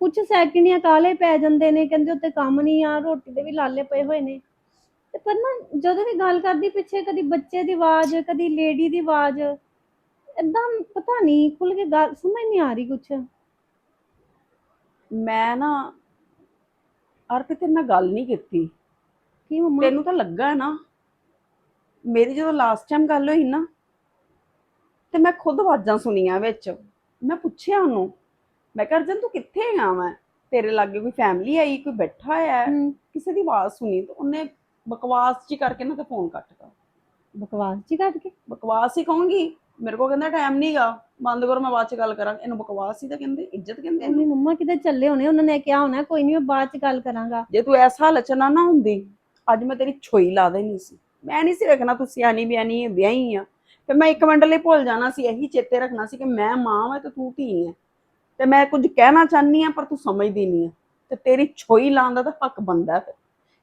ਕੁਝ ਸੈਕਿੰਡਿਆਂ ਕਾਲੇ ਪੈ ਜਾਂਦੇ ਨੇ ਕਹਿੰਦੇ ਉੱਤੇ ਕੰਮ ਨਹੀਂ ਆ ਰੋਟੀ ਦੇ ਵੀ ਲਾਲੇ ਪਏ ਹੋਏ ਨੇ। ਤੇ ਪਰ ਨਾ ਜਦੋਂ ਵੀ ਗੱਲ ਕਰਦੀ ਪਿੱਛੇ ਕਦੀ ਬੱਚੇ ਦੀ ਆਵਾਜ਼ ਕਦੀ ਲੇਡੀ ਦੀ ਆਵਾਜ਼ ਏਦਾਂ ਪਤਾ ਨਹੀਂ ਖੁੱਲ ਕੇ ਗੱਲ ਸਮਝ ਨਹੀਂ ਆ ਰਹੀ ਕੁਛ। ਮੈਂ ਨਾ ਅਰਪਿਤ ਤੇਰੇ ਨਾਲ ਗੱਲ ਨਹੀਂ ਕੀਤੀ। ਕੀ ਮੰਮਾ? ਤੈਨੂੰ ਤਾਂ ਲੱਗਾ ਨਾ ਮੇਰੀ ਜਦੋਂ ਲਾਸਟ ਟਾਈਮ ਗੱਲ ਹੋਈ ਨਾ ਤੇ ਮੈਂ ਖੁਦ ਆਵਾਜ਼ਾਂ ਸੁਣੀਆਂ ਵਿੱਚ। ਮੈਂ ਪੁੱਛਿਆ ਉਹਨੂੰ ਮੈਂ ਕਿਹਾ ਅਰਜਨ ਤੂੰ ਕਿੱਥੇ ਆ ਮੈਂ ਤੇਰੇ ਲਾਗੇ ਕੋਈ ਫੈਮਿਲੀ ਆਈ ਕੋਈ ਬੈਠਾ ਹਮ, ਕਿਸੇ ਦੀ ਆਵਾਜ਼ ਸੁਣੀ ਤੇ ਉਹਨੇ ਬਕਵਾਸ ਜੀ ਕਰਕੇ ਨਾ ਤੇ ਫੋਨ ਕੱਟਤਾ ਬਕਵਾਸ ਜੀ ਕੱਢ ਕੇ? ਬਕਵਾਸ ਹੀ ਕਹੂੰਗੀ। ਮੇਰੇ ਕੋਲ ਕਹਿੰਦਾ ਟਾਈਮ ਨਹੀਂਗਾ ਬੰਦ ਕਰੋ ਮੈਂ ਬਾਅਦ ਚ ਗੱਲ ਕਰਾਂਗਾ ਇਹਨੂੰ ਬਕਵਾਸ ਹੀ ਤਾਂ ਕਹਿੰਦੇ ਇੱਜ਼ਤ ਕਹਿੰਦੇ ਇਹਨੂੰ। ਮੰਮਾ ਕਿਤੇ ਚੱਲੇ ਹੋਣੇ? ਉਹਨਾਂ ਨੇ ਕਿਹਾ ਹੋਣਾ ਕੋਈ ਨਹੀਂ ਮੈਂ ਬਾਅਦ 'ਚ ਗੱਲ ਕਰਾਂਗਾ। ਜੇ ਤੂੰ ਐਸਾ ਲਚਨਾ ਨਾ ਹੁੰਦੀ ਅੱਜ ਮੈਂ ਤੇਰੀ ਛੋਈ ਲਾ ਦੇਣੀ ਸੀ। ਮੈਂ ਨਹੀਂ ਸੀ ਵੇਖਣਾ ਤੂੰ ਸਿਆਣੀ ਬਿਆਨੀ ਹੈ, ਵਿਆਹੀ ਆ। ਤੇ ਮੈਂ ਇੱਕ ਮਿੰਟ ਲਈ ਭੁੱਲ ਜਾਣਾ ਸੀ, ਇਹੀ ਚੇਤੇ ਰੱਖਣਾ ਸੀ ਕਿ ਮੈਂ ਮਾਂ ਹਾਂ ਤੇ ਤੂੰ ਧੀ ਹੈ ਤੇ ਮੈਂ ਕੁਝ ਕਹਿਣਾ ਚਾਹਨੀ ਆ ਪਰ ਤੂੰ ਸਮਝਦੀ ਨਹੀਂ ਆ ਤੇ ਤੇਰੀ ਛੋਈ ਲਾਉਣ ਦਾ ਤਾਂ ਹੱਕ ਬੰਦਾ ਫਿਰ।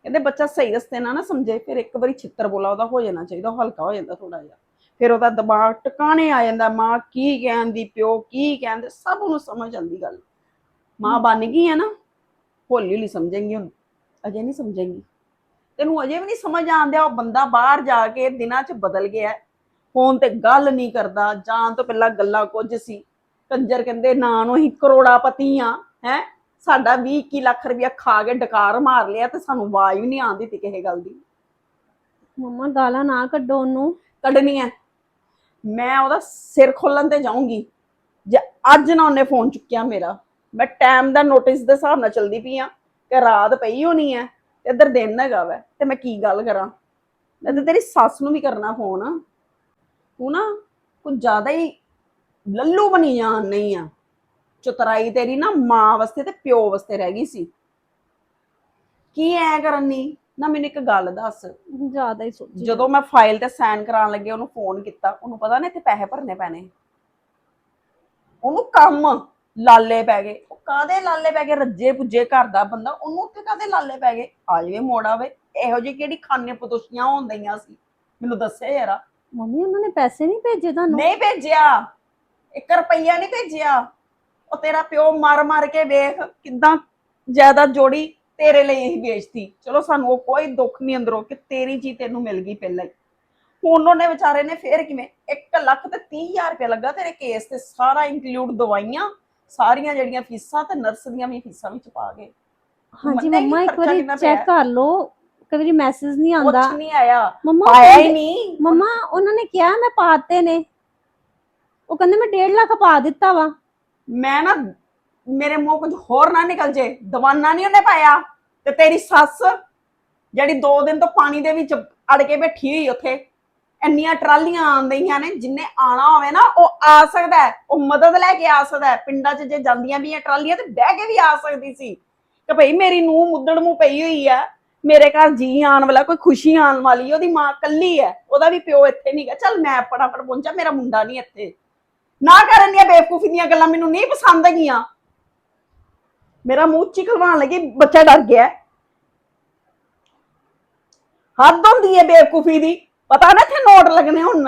ਕਹਿੰਦੇ ਬੱਚਾ ਸਹੀ ਰਸਤੇ ਨਾਲ ਨਾ ਸਮਝੇ, ਫਿਰ ਇੱਕ ਵਾਰੀ ਛਿੱਤਰ ਬੋਲਾ ਉਹਦਾ ਹੋ ਜਾਣਾ ਚਾਹੀਦਾ ਹਲਕਾ ਹੋ ਜਾਂਦਾ ਥੋੜਾ ਜਿਹਾ। ਫਿਰ ਉਹਦਾ ਦਿਮਾਗ ਟਿਕਾਣੇ ਆ ਜਾਂਦਾ, ਮਾਂ ਕੀ ਕਹਿੰਦੀ, ਪਿਓ ਕੀ ਕਹਿੰਦੇ, ਸਭ ਉਹਨੂੰ ਸਮਝ ਆਉਂਦੀ ਗੱਲ। ਮਾਂ ਬਣ ਗਈ ਹੈ ਨਾ ਹੌਲੀ ਹੌਲੀ ਸਮਝेंगी ਹੁਣ ਅਜੇ ਨਹੀਂ ਸਮਝेंगी ਤੈਨੂੰ ਅਜੇ ਵੀ ਨਹੀਂ ਸਮਝ ਆਉਂਦਿਆ, ਉਹ ਬੰਦਾ ਬਾਹਰ ਜਾ ਕੇ ਦਿਨਾਂ 'ਚ ਬਦਲ ਗਿਆ। ਫੋਨ ਤੇ ਗੱਲ ਨਹੀਂ ਕਰਦਾ ਜਾਣ ਤੋਂ ਪਹਿਲਾਂ ਗੱਲਾਂ ਕੁਝ ਸੀ। ਕੰਜਰ ਕਹਿੰਦੇ ਨਾ ਨੂੰ ਅਸੀਂ ਕਰੋੜਾਪਤੀ ਆ ਹੈ? ਸਾਡਾ 20 21 ਲੱਖ ਰੁਪਇਆ ਖਾ ਕੇ ਡਕਾਰ ਮਾਰ ਲਿਆ ਤੇ ਸਾਨੂੰ ਆਵਾਜ਼ ਵੀ ਨਹੀਂ ਆਉਂਦੀ ਤੀ ਕਿਸੇ ਗੱਲ ਦੀ। ਮੰਮਾ ਗਾਲਾਂ ਨਾ ਕੱਢੋ ਉਹਨੂੰ। ਕੱਢਣੀ ਹੈ ਮੈਂ ਉਹਦਾ ਸਿਰ ਖੋਲਣ ਤੇ ਜਾਊਂਗੀ। ਜੇ ਅੱਜ ਨਾ ਉਹਨੇ ਫੋਨ ਚੁੱਕਿਆ ਮੇਰਾ ਮੈਂ ਟਾਈਮ ਦਾ ਨੋਟਿਸ ਦੇ ਹਿਸਾਬ ਨਾਲ ਚਲਦੀ ਪਈ ਆ ਕਿ ਰਾਤ ਪਈ ਹੋਣੀ ਤੇ ਇੱਧਰ ਦਿਨ ਹੈਗਾ ਵੈ ਤੇ ਮੈਂ ਕੀ ਗੱਲ ਕਰਾਂ? ਮੈਂ ਤੇ ਤੇਰੀ ਸੱਸ ਨੂੰ ਵੀ ਕਰਨਾ ਫੋਨ। ਤੂੰ ਨਾ ਕੁਝ ਜ਼ਿਆਦਾ ਹੀ ਲੱਲੂ ਬਣੀ ਜਾਣ ਨਹੀਂ ਆ। ਚਤਰਾਈ ਤੇਰੀ ਨਾ ਮਾਂ ਵਾਸਤੇ ਤੇ ਪਿਓ ਵਾਸਤੇ ਰਹਿ ਗਈ ਸੀ। ਕੀ ਐ ਕਰਨੀ ਨਾ ਮੈਨੂੰ ਇੱਕ ਗੱਲ ਦੱਸ। ਜ਼ਿਆਦਾ ਹੀ ਸੋਚੀ ਜਦੋਂ। ਮੈਂ ਫਾਈਲ ਤੇ ਸਾਈਨ ਕਰਾਉਣ ਲੱਗੇ ਉਹਨੂੰ ਫੋਨ ਕੀਤਾ। ਉਹਨੂੰ ਪਤਾ ਨਹੀਂ ਇੱਥੇ ਪੈਸੇ ਭਰਨੇ ਪੈਣੇ। ਉਹਨੂੰ ਕੰਮ ਲਾਲੇ ਪੈ ਗਏ। ਉਹ ਕਾਦੇ ਲਾਲੇ ਪੈ ਗਏ? ਰੱਜੇ ਪੁੱਜੇ ਘਰ ਦਾ ਬੰਦਾ। ਉਹਨੂੰ ਉੱਥੇ ਕਾਦੇ ਲਾਲੇ ਪੈ ਗਏ? ਆ ਜਾਵੇ ਮੋੜ ਆਵੇ। ਇਹੋ ਜਿਹੀ ਕਿਹੜੀ ਖਾਨੇ ਪਤੋਸ਼ੀਆਂ ਹੁੰਦੀਆਂ ਸੀ? ਮੈਨੂੰ ਦੱਸਿਆ ਯਾਰਾ। ਮੰਮੀ ਉਹਨਾਂ ਨੇ ਪੈਸੇ ਨਹੀਂ ਭੇਜੇ ਤੁਹਾਨੂੰ? ਨਹੀਂ ਭੇਜਿਆ। 1 ਰੁਪਈਆ ਨਹੀਂ ਭੇਜਿਆ। ਉਹ ਤੇਰਾ ਪਿਓ ਮਾਰ ਮਾਰ ਕੇ ਵੇਖ ਕਿਦਾਂ ਜਾਇਦਾਦ ਜੋੜੀ ਤੇਰੇ ਲਈ ਹੀ ਵੇਚਤੀ। ਚਲੋ ਸਾਨੂੰ ਉਹ ਕੋਈ ਦੁੱਖ ਨਹੀਂ ਅੰਦਰੋਂ ਕਿ ਤੇਰੀ ਜੀ ਤੈਨੂੰ ਮਿਲ ਗਈ ਪਹਿਲਾਂ ਹੀ। ਹੁਣ ਉਹਨੇ ਵਿਚਾਰੇ ਨੇ ਫੇਰ ਕਿਵੇਂ? 1 ਲੱਖ ਤੇ 30000 ਰੁਪਏ ਲੱਗਾ ਤੇਰੇ ਕੇਸ ਤੇ ਸਾਰਾ ਇੰਕਲੂਡ ਦਵਾਈਆਂ ਸਾਰੀਆਂ ਜਿਹੜੀਆਂ ਫੀਸਾਂ ਤੇ ਨਰਸ ਦੀਆਂ ਵੀ ਫੀਸਾਂ ਵਿੱਚ ਪਾ ਗਏ। ਹਾਂਜੀ ਮੰਮਾ ਇੱਕ ਵਾਰੀ? ਚੈੱਕ ਕਰ ਲਓ। ਕਈ ਵਾਰੀ ਮੈਸੇਜ ਨਹੀਂ ਆਉਂਦਾ। ਕੁਛ ਨਹੀਂ ਆਇਆ। ਮੰਮਾ ਉਹ ਆਇਆ ਹੀ ਕਹਿੰਦੇ- ਨਹੀਂ। ਮੰਮਾ ਉਹਨਾਂ ਨੇ ਕਿਹਾ ਮੈਂ ਪਾਤੇ ਨੇ। ਉਹ ਕਹਿੰਦੇ ਮੈਂ 1.5 ਲੱਖ ਪਾ ਦਿੱਤਾ ਵਾ। ਮੈਂ ਨਾ ਮੇਰੇ ਮੂੰਹ ਕੁਝ ਹੋਰ ਨਾ ਨਿਕਲ ਜੇ। ਦਵਾਨਾ ਨਹੀਂ ਉਹਨੇ ਪਾਇਆ। ਤੇ ਤੇਰੀ ਸੱਸ ਜਿਹੜੀ 2 ਦਿਨ ਤੋਂ ਪਾਣੀ ਦੇ ਵਿੱਚ ਅੜ ਕੇ ਬੈਠੀ ਹੋਈ ਉੱਥੇ ਇੰਨੀਆਂ ਟਰਾਲੀਆਂ ਆਉਂਦੀਆਂ ਨੇ ਜਿੰਨੇ ਆਣਾ ਹੋਵੇ ਨਾ ਉਹ ਆ ਸਕਦਾ ਹੈ। ਉਹ ਮਦਦ ਲੈ ਕੇ ਆ ਸਕਦਾ ਹੈ। ਪਿੰਡਾਂ 'ਚ ਜੇ ਜਾਂਦੀਆਂ ਵੀ ਇਹ ਟਰਾਲੀਆਂ ਤੇ ਬਹਿ ਕੇ ਵੀ ਆ ਸਕਦੀ ਸੀ। ਕਿ ਭਈ ਮੇਰੀ ਨੂੰਹ ਮੁੱਦੜ ਮੂੰਹ ਪਈ ਹੋਈ ਆ। ਮੇਰੇ ਘਰ ਜੀ ਆਉਣ ਵਾਲਾ ਕੋਈ ਖੁਸ਼ੀ ਆਉਣ ਵਾਲੀ ਉਹਦੀ ਮਾਂ ਕੱਲੀ ਹੈ ਉਹਦਾ ਵੀ ਪਿਓ ਇੱਥੇ ਨਹੀਂ ਗਾ। ਚੱਲ ਮੈਂ ਫਟਾਫਟ ਪਹੁੰਚਾ ਮੇਰਾ ਮੁੰਡਾ ਨਹੀਂ ਇੱਥੇ। ਨਾ ਕਰਨ ਦੀਆਂ ਬੇਵਕੂਫੀ ਦੀਆਂ ਗੱਲਾਂ ਮੈਨੂੰ ਨਹੀਂ ਪਸੰਦ ਹੈਗੀਆਂ। ਮੇਰਾ ਮੂੰਹ ਚਿਕਲਵਾਣ ਲੱਗੀ ਬੱਚਾ ਡਰ ਗਿਆ। ਹੱਦ ਹੁੰਦੀ ਹੈ ਬੇਵਕੂਫੀ ਦੀ। ਪਤਾ ਨਾ ਇੱਥੇ ਨੋਟ ਲੱਗਣੇ ਹੁਣ।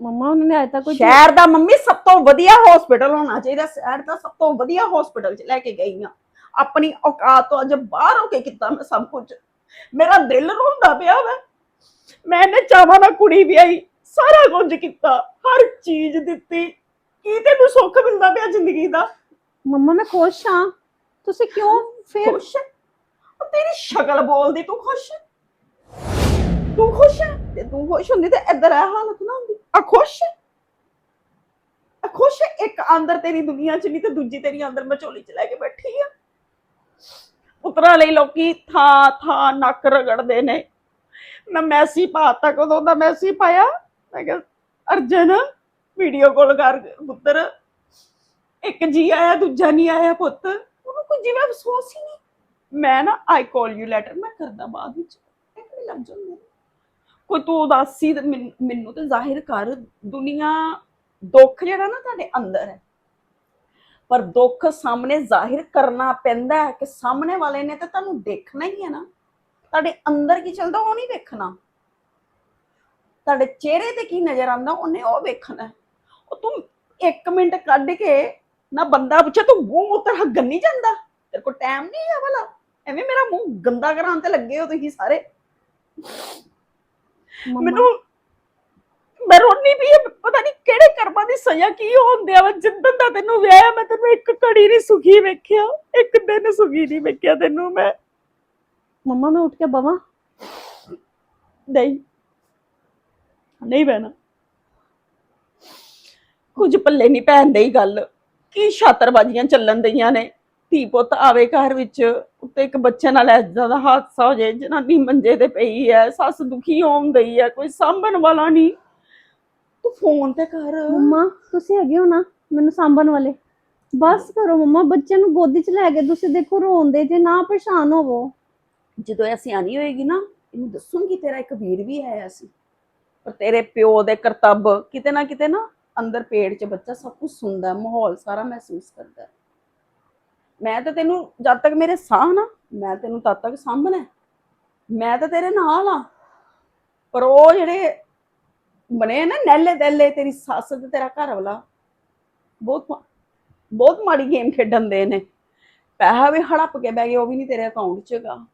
ਮੰਮਾ ਉਹਨਾਂ ਨੇ ਅਜੇ ਤੱਕ ਕੋਈ ਸ਼ਹਿਰ ਦਾ ਮੰਮੀ ਸਭ ਤੋਂ ਵਧੀਆ ਹਸਪੀਟਲ ਹੋਣਾ ਚਾਹੀਦਾ। ਸ਼ਹਿਰ ਦਾ ਸਭ ਤੋਂ ਵਧੀਆ ਹਸਪੀਟਲ 'ਚ ਲੈ ਕੇ ਗਈ ਆ ਆਪਣੀ ਔਕਾਤ ਤੋਂ ਅੱਜ ਬਾਹਰ ਹੋ ਕੇ ਕੀਤਾ ਮੈਂ ਸਭ ਕੁਝ। ਮੇਰਾ ਦਿਲ ਰੋਂਦਾ ਪਿਆ ਵਾ। ਮੈਂ ਨੇ ਚਾਵਾਂ ਨਾਲ ਕੁੜੀ ਵਿਆਹੀ ਸਾਰਾ ਕੁਝ ਕੀਤਾ ਹਰ ਚੀਜ਼ ਦਿੱਤੀ। ਕੀ ਤੈਨੂੰ ਸੁੱਖ ਮਿਲਦਾ ਪਿਆ ਜ਼ਿੰਦਗੀ ਦਾ? ਮੰਮਾ ਮੈਂ ਖੁਸ਼ ਹਾਂ। ਤੁਸੀਂ ਕਿਉਂ ਫਿਰ? ਖੁਸ਼ ਹੈ? ਉਹ ਤੇਰੀ ਸ਼ਕਲ ਬੋਲਦੀ ਤੂੰ ਖੁਸ਼ ਹੈ? ਤੂੰ ਖੁਸ਼ ਹੈ? ਤੇ ਤੂੰ ਖੁਸ਼ ਹੁੰਦੀ ਤੇ ਇੱਧਰ ਇਹ ਹਾਲਤ ਨਾ ਹੁੰਦੀ। ਆ ਖੁਸ਼ ਹੈ? ਆ ਖੁਸ਼ ਹੈ? ਇੱਕ ਅੰਦਰ ਤੇਰੀ ਦੁਨੀਆ ਚ ਨਹੀਂ ਤੇ ਦੂਜੀ ਤੇਰੀ ਅੰਦਰ ਮਚੋਲੀ ਚ ਲੈ ਕੇ ਬੈਠੀ ਆ। ਪੁੱਤਰਾਂ ਲਈ ਲੋਕੀ ਥਾਂ ਥਾਂ ਨੱਕ ਰਗੜਦੇ ਨੇ। ਮੈਂ ਮੈਸੀ ਪਾਤਾ, ਕਦੋਂ ਦਾ ਮੈਸੀ ਪਾਇਆ? ਮੈਂ ਕਿਹਾ, ਅਰਜਨ, ਵੀਡੀਓ ਕਾਲ ਕਰ ਪੁੱਤਰ। ਇੱਕ ਜੀ ਆਇਆ, ਦੂਜਾ ਨਹੀਂ ਆਇਆ ਪੁੱਤ। ਉਹਨੂੰ ਕੋਈ ਜਿਵੇਂ ਅਫਸੋਸ ਹੀ ਨਹੀਂ। ਮੈਂ ਨਾ ਆਈ ਕਾਲ ਯੂ ਲੈਟਰ ਮੈਂ ਕਰਦਾ ਬਾਅਦ ਵਿੱਚ। ਇੱਕ ਲੱਗ ਜਾਂਦੇ ਕੋਈ ਤੂੰ ਉਦਾਸੀ ਤੇ ਮੈਨੂੰ ਤੇ ਜ਼ਾਹਿਰ ਕਰ, ਦੁਨੀਆ ਦੁੱਖ ਜਿਹੜਾ ਨਾ ਤੁਹਾਡੇ ਅੰਦਰ ਹੈ। ਪਰ ਦੁੱਖ ਸਾਹਮਣੇ ਜ਼ਾਹਿਰ ਕਰਨਾ ਪੈਂਦਾ ਹੈ ਕਿ ਸਾਹਮਣੇ ਵਾਲੇ ਨੇ ਤਾਂ ਤੁਹਾਨੂੰ ਦੇਖਣਾ ਹੀ ਹੈ ਨਾ। ਤੁਹਾਡੇ ਅੰਦਰ ਕੀ ਚੱਲਦਾ ਉਹ ਨਹੀਂ ਵੇਖਣਾ। ਤੁਹਾਡੇ ਚਿਹਰੇ ਤੇ ਕੀ ਨਜ਼ਰ ਆਉਂਦਾ ਉਹਨੇ ਉਹ ਵੇਖਣਾ। ਉਹ ਤੂੰ 1 ਮਿੰਟ ਕੱਢ ਕੇ ਨਾ ਬੰਦਾ ਪੁੱਛੇ ਤੂੰ ਮੂੰਹ ਉੱਤਰ ਹੱਗਣ ਨਹੀਂ ਜਾਂਦਾ? ਤੇਰੇ ਕੋਲ ਟਾਈਮ ਨਹੀਂ ਹੈ ਵਾਲਾ ਐਵੇਂ ਮੇਰਾ ਮੂੰਹ ਗੰਦਾ ਕਰਾਂ ਤੇ ਲੱਗੇ ਹੋ ਤੁਸੀਂ ਸਾਰੇ? ਮੈਨੂੰ ਮੈਂ ਰੋਣੀ ਵੀ ਪਤਾ ਨਹੀਂ ਕਿਹੜੇ ਕਰਮਾਂ ਦੀ ਸਜ਼ਾ ਕੀ ਹੁੰਦਿਆ ਵਾ ਜਿੱਦਣ ਦਾ ਤੈਨੂੰ ਵਿਆਹਿਆ, ਮੈਂ ਤੈਨੂੰ ਇੱਕ ਘੜੀ ਨਹੀਂ ਸੁਖੀ ਵੇਖਿਆ, ਇੱਕ ਦਿਨ ਸੁਖੀ ਨਹੀਂ ਵੇਖਿਆ ਤੈਨੂੰ ਮੈਂ। ਮੰਮਾ, ਮੈਂ ਉੱਠ ਕੇ ਬਵਾਂ? ਨਹੀਂ। ਨਹੀਂ ਬਹਿਣਾ। ਕੁਝ ਪੱਲੇ ਨਹੀਂ ਪੈਣ ਹੀ ਗੱਲ। ਕੀ ਛਾਤਰਬਾਜ਼ੀਆਂ ਚੱਲਣ ਦਈਆਂ ਨੇ? ਧੀ ਪੁੱਤ ਆਵੇ ਘਰ ਵਿੱਚ, ਉੱਤੇ ਇੱਕ ਬੱਚੇ ਨਾਲ ਐਦਾਂ ਦਾ ਹਾਦਸਾ ਹੋ ਜਾਏ, ਜਨਾਨੀ ਮੰਜੇ ਤੇ ਪਈ ਹੈ, ਸੱਸ ਦੁਖੀ ਹੋਣ ਗਈ ਹੈ, ਕੋਈ ਸਾਂਭਣ ਵਾਲਾ ਨਹੀਂ। ਤੂੰ ਫੋਨ ਤੇ ਕਰ। ਮੰਮਾ ਤੁਸੀਂ ਹੈਗੇ ਹੋ ਨਾ ਮੈਨੂੰ ਸਾਂਭਣ ਵਾਲੇ। ਬਸ ਕਰੋ ਮੰਮਾ ਬੱਚੇ ਨੂੰ ਗੋਦੀ 'ਚ ਲੈ ਕੇ ਤੁਸੀਂ ਦੇਖੋ ਰੋਂਦੇ ਜੇ ਨਾ ਪਰੇਸ਼ਾਨ ਹੋਵੋ। ਜਦੋਂ ਇਹ ਸਿਆਣੀ ਹੋਏਗੀ ਨਾ ਇਹਨੂੰ ਦੱਸੂਗੀ ਤੇਰਾ ਇੱਕ ਵੀਰ ਵੀ ਆਇਆ ਸੀ ਪਰ ਤੇਰੇ ਪਿਓ ਦੇ ਕਰਤੱਵ ਕਿਤੇ ਨਾ ਕਿਤੇ ਨਾ ਅੰਦਰ ਪੇਟ 'ਚ ਬੱਚਾ ਸਭ ਕੁਝ ਸੁਣਦਾ ਹੈ, ਮਾਹੌਲ ਸਾਰਾ ਮਹਿਸੂਸ ਕਰਦਾ। ਹੈ। ਮੈਂ ਤਾਂ ਤੈਨੂੰ ਜਦ ਤੱਕ ਮੇਰੇ ਸਾਹ ਨਾ ਮੈਂ ਤੈਨੂੰ ਤਦ ਤੱਕ ਸਾਂਭਣਾ ਹੈ। ਮੈਂ ਤਾਂ ਤੇਰੇ ਨਾਲ ਆ ਪਰ ਉਹ ਜਿਹੜੇ ਬਣੇ ਨਾ, ਨੈਲੇ ਦੈਲੇ ਤੇਰੀ ਸੱਸ ਤੇ ਤੇਰਾ ਘਰ ਵਾਲਾ। ਬਹੁਤ ਮਾ- ਬਹੁਤ ਮਾੜੀ ਗੇਮ ਖੇਡਣ ਦੇ ਨੇ। ਪੈਸਾ ਵੀ ਹੜੱਪ ਕੇ ਬਹਿ ਗਏ, ਉਹ ਵੀ ਨਹੀਂ ਤੇਰੇ ਅਕਾਊਂਟ 'ਚ ਹੈਗਾ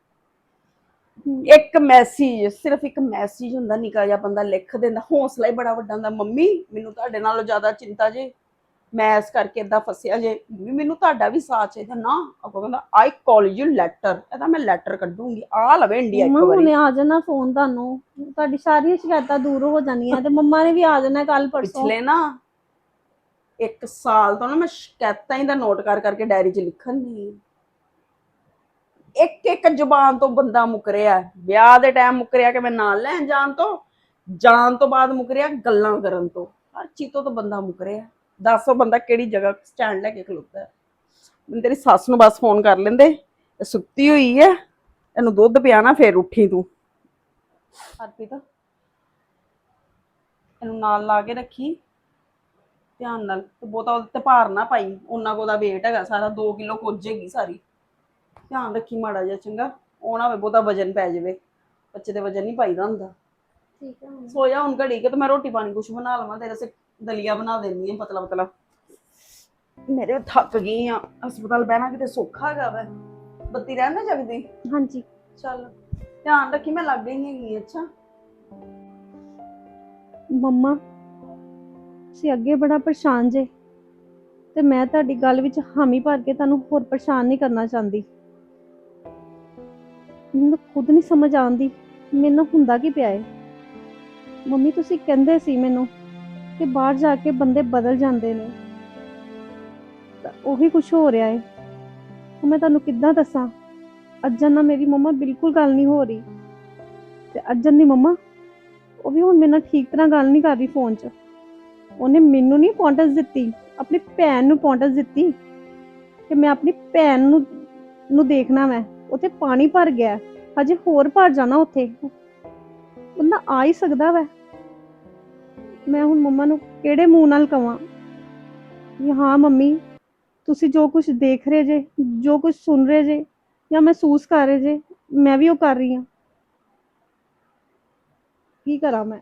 ਇੱਕ ਮੈਸੇਜ ਸਿਰਫ ਇੱਕ ਮੈਸੇਜ ਹੁੰਦਾ ਨਿਕਾ ਜਿਹਾ ਬੰਦਾ ਲਿਖ ਦਿੰਦਾ, ਹੌਸਲਾ ਹੀ ਬੜਾ ਵੱਡਾ ਹੁੰਦਾ, ਮੰਮੀ, ਮੈਨੂੰ ਤੁਹਾਡੇ ਨਾਲੋਂ ਜ਼ਿਆਦਾ ਚਿੰਤਾ ਜੇ। ਮੈਂ ਇਸ ਕਰਕੇ ਇਦਾਂ ਫਸਿਆ ਜੇ ਮੰਮੀ ਮੈਨੂੰ ਤੁਹਾਡਾ ਵੀ ਸਾਥ ਚਾਹੀਦਾ ਨਾ। ਆਪਾਂ ਕਹਿੰਦਾ ਆਈ ਕਾਲ ਯੂ ਲੈਟਰ ਇਹਦਾ ਮੈਂ ਲੈਟਰ ਕੱਢੂੰਗੀ। ਆ ਲਵੇ ਇੰਡੀਆ ਇੱਕ ਮੰਮਾ ਵਾਰੀ। ਹੁਣੇ ਆ ਜਾਣਾ ਫੋਨ ਤੁਹਾਨੂੰ। ਤੁਹਾਡੀ ਸਾਰੀਆਂ ਸ਼ਿਕਾਇਤਾਂ ਦੂਰ ਹੋ ਜਾਣੀਆਂ ਤੇ ਮੰਮਾ ਨੇ ਵੀ ਆ ਜਾਣਾ ਕੱਲ ਪਰਸੋਂ। ਪਿਛਲੇ ਨਾ ਇੱਕ ਸਾਲ ਤੋਂ ਨਾ ਮੈਂ ਸ਼ਿਕਾਇਤਾਂ ਹੀ ਦਾ ਨੋਟ ਕਰ ਕਰਕੇ ਡਾਇਰੀ 'ਚ ਲਿਖਣ ਨਹੀਂ ਇੱਕ ਇੱਕ ਜ਼ੁਬਾਨ ਤੋਂ ਬੰਦਾ ਮੁਕਰਿਆ। ਵਿਆਹ ਦੇ ਟਾਈਮ ਮੁਕਰਿਆ ਕਿ ਮੈਂ ਨਾਲ ਲੈਣ ਜਾਣ ਤੋਂ ਜਾਣ ਤੋਂ ਬਾਅਦ ਮੁਕਰਿਆ ਗੱਲਾਂ ਕਰਨ ਤੋਂ। ਹਰ ਚੀਜ਼ ਤੋਂ ਤਾਂ ਬੰਦਾ ਮੁਕਰਿਆ। ਦੱਸੋ ਬੰਦਾ ਕਿਹੜੀ ਜਗ੍ਹਾ ਸਟੈਂਡ ਲੈ ਕੇ ਖਲੋਤਾ। ਹੈ ਮੈਨੂੰ ਤੇਰੀ ਸੱਸ ਨੂੰ ਬਸ ਫੋਨ ਕਰ ਲੈਂਦੇ, ਇਹ ਸੁੱਤੀ ਹੋਈ ਹੈ ਇਹਨੂੰ ਦੁੱਧ ਪਿਆਣਾ, ਫੇਰ ਉੱਠੀ ਤੂੰ। ਹਰਪ੍ਰੀਤ, ਇਹਨੂੰ ਨਾਲ ਲਾ ਕੇ ਰੱਖੀ, ਧਿਆਨ ਨਾਲ। ਤੇ ਬਹੁਤਾ ਉਹਦੇ ਤੇ ਭਾਰ ਨਾ ਪਾਈ, ਉਹਨਾਂ ਕੋ ਦਾ weight ਹੈਗਾ ਸਾਰਾ 2 ਕਿਲੋ ਕੁੱਜੇਗੀ ਸਾਰੀ। ਧਿਆਨ ਰੱਖੀ ਮਾੜਾ ਜਿਹਾ, ਚੰਗਾ। ਉਹ ਨਾ ਹੋਵੇ ਬਹੁਤਾ ਵਜਨ ਪੈ ਜਾਵੇ, ਬੱਚੇ ਦੇ ਵਜਨ ਨਹੀਂ ਪਾਈਦਾ ਹੁੰਦਾ। ਠੀਕ ਆ ਮੰਮੀ ਸੋ ਜਾ ਹੁਣ ਘੜੀ ਕੇ ਤੇ ਮੈਂ ਰੋਟੀ ਪਾਣੀ ਕੁਛ ਬਣਾ ਲਵਾਂ ਤੇਰੇ ਸੇ ਦਲੀਆ ਬਣਾ ਦੇਣੀ ਆ ਪਤਲਾ ਪਤਲਾ। ਮੇਰੇ ਥੱਕ ਗਈ ਆ ਹਸਪਤਾਲ ਬਹਿਣਾ ਕਿਤੇ ਸੌਖਾ ਹੈਗਾ ਵੈ। ਬੱਤੀ ਰਹਿਣ ਨਾ ਜਗਦੀ? ਹਾਂਜੀ। ਚੱਲ ਧਿਆਨ ਰੱਖੀ ਮੈਂ ਲੱਗ ਗਈ ਹੈਗੀ ਅੱਛਾ। ਮੰਮਾ ਤੁਸੀਂ ਅੱਗੇ ਬੜਾ ਪਰੇਸ਼ਾਨ ਜੇ। ਤੇ ਮੈਂ ਤੁਹਾਡੀ ਗੱਲ ਵਿੱਚ ਹਾਮੀ ਭਰ ਕੇ ਤੁਹਾਨੂੰ ਹੋਰ ਪਰੇਸ਼ਾਨ ਨਹੀਂ ਕਰਨਾ ਚਾਹੁੰਦੀ। ਮੈਨੂੰ ਖੁਦ ਨਹੀਂ ਸਮਝ ਆਉਂਦੀ ਮੈਨੂੰ ਹੁੰਦਾ ਕੀ ਪਿਆ ਮੰਮੀ, ਤੁਸੀਂ ਕਹਿੰਦੇ ਸੀ ਮੈਨੂੰ ਕਿ ਬਾਹਰ ਜਾ ਕੇ ਬੰਦੇ ਬਦਲ ਜਾਂਦੇ ਨੇ। ਤਾਂ ਉਹੀ ਕੁਝ ਹੋ ਰਿਹਾ ਏ। ਹੁਣ ਮੈਂ ਤੁਹਾਨੂੰ ਕਿੱਦਾਂ ਦੱਸਾਂ? ਅੱਜਨ ਨਾਲ ਮੇਰੀ ਮੰਮਾ ਬਿਲਕੁਲ ਗੱਲ ਨਹੀਂ ਹੋ ਰਹੀ। ਤੇ ਅੱਜਨ ਦੀ ਮੰਮਾ, ਉਹ ਵੀ ਹੁਣ ਮੇਰੇ ਨਾਲ ਠੀਕ ਤਰ੍ਹਾਂ ਗੱਲ ਨਹੀਂ ਕਰ ਰਹੀ ਫੋਨ 'ਚ। ਉਹਨੇ ਮੈਨੂੰ ਨਹੀਂ ਪੌਂਟਸ ਦਿੱਤੀ, ਆਪਣੀ ਭੈਣ ਨੂੰ ਪੌਂਟਸ ਦਿੱਤੀ ਕਿ ਮੈਂ ਆਪਣੀ ਭੈਣ ਨੂੰ ਨੂੰ ਦੇਖਣਾ ਮੈਂ ਉੱਥੇ ਪਾਣੀ ਭਰ ਗਿਆ। ਹਜੇ ਹੋਰ ਭਰ ਜਾਣਾ ਉੱਥੇ। ਬੰਦਾ ਆ ਹੀ ਸਕਦਾ ਵੈ। ਮੈਂ ਹੁਣ ਮੰਮਾ ਨੂੰ ਕਿਹੜੇ ਮੂੰਹ ਨਾਲ ਕਵਾਂ ਵੀ ਹਾਂ ਮੰਮੀ, ਤੁਸੀਂ ਜੋ ਕੁਝ ਦੇਖ ਰਹੇ ਜੇ, ਜੋ ਕੁਝ ਸੁਣ ਰਹੇ ਜੇ ਜਾਂ ਮਹਿਸੂਸ ਕਰ ਰਹੇ ਜੇ, ਮੈਂ ਵੀ ਉਹ ਕਰ ਰਹੀ ਹਾਂ। ਕੀ ਕਰਾਂ ਮੈਂ?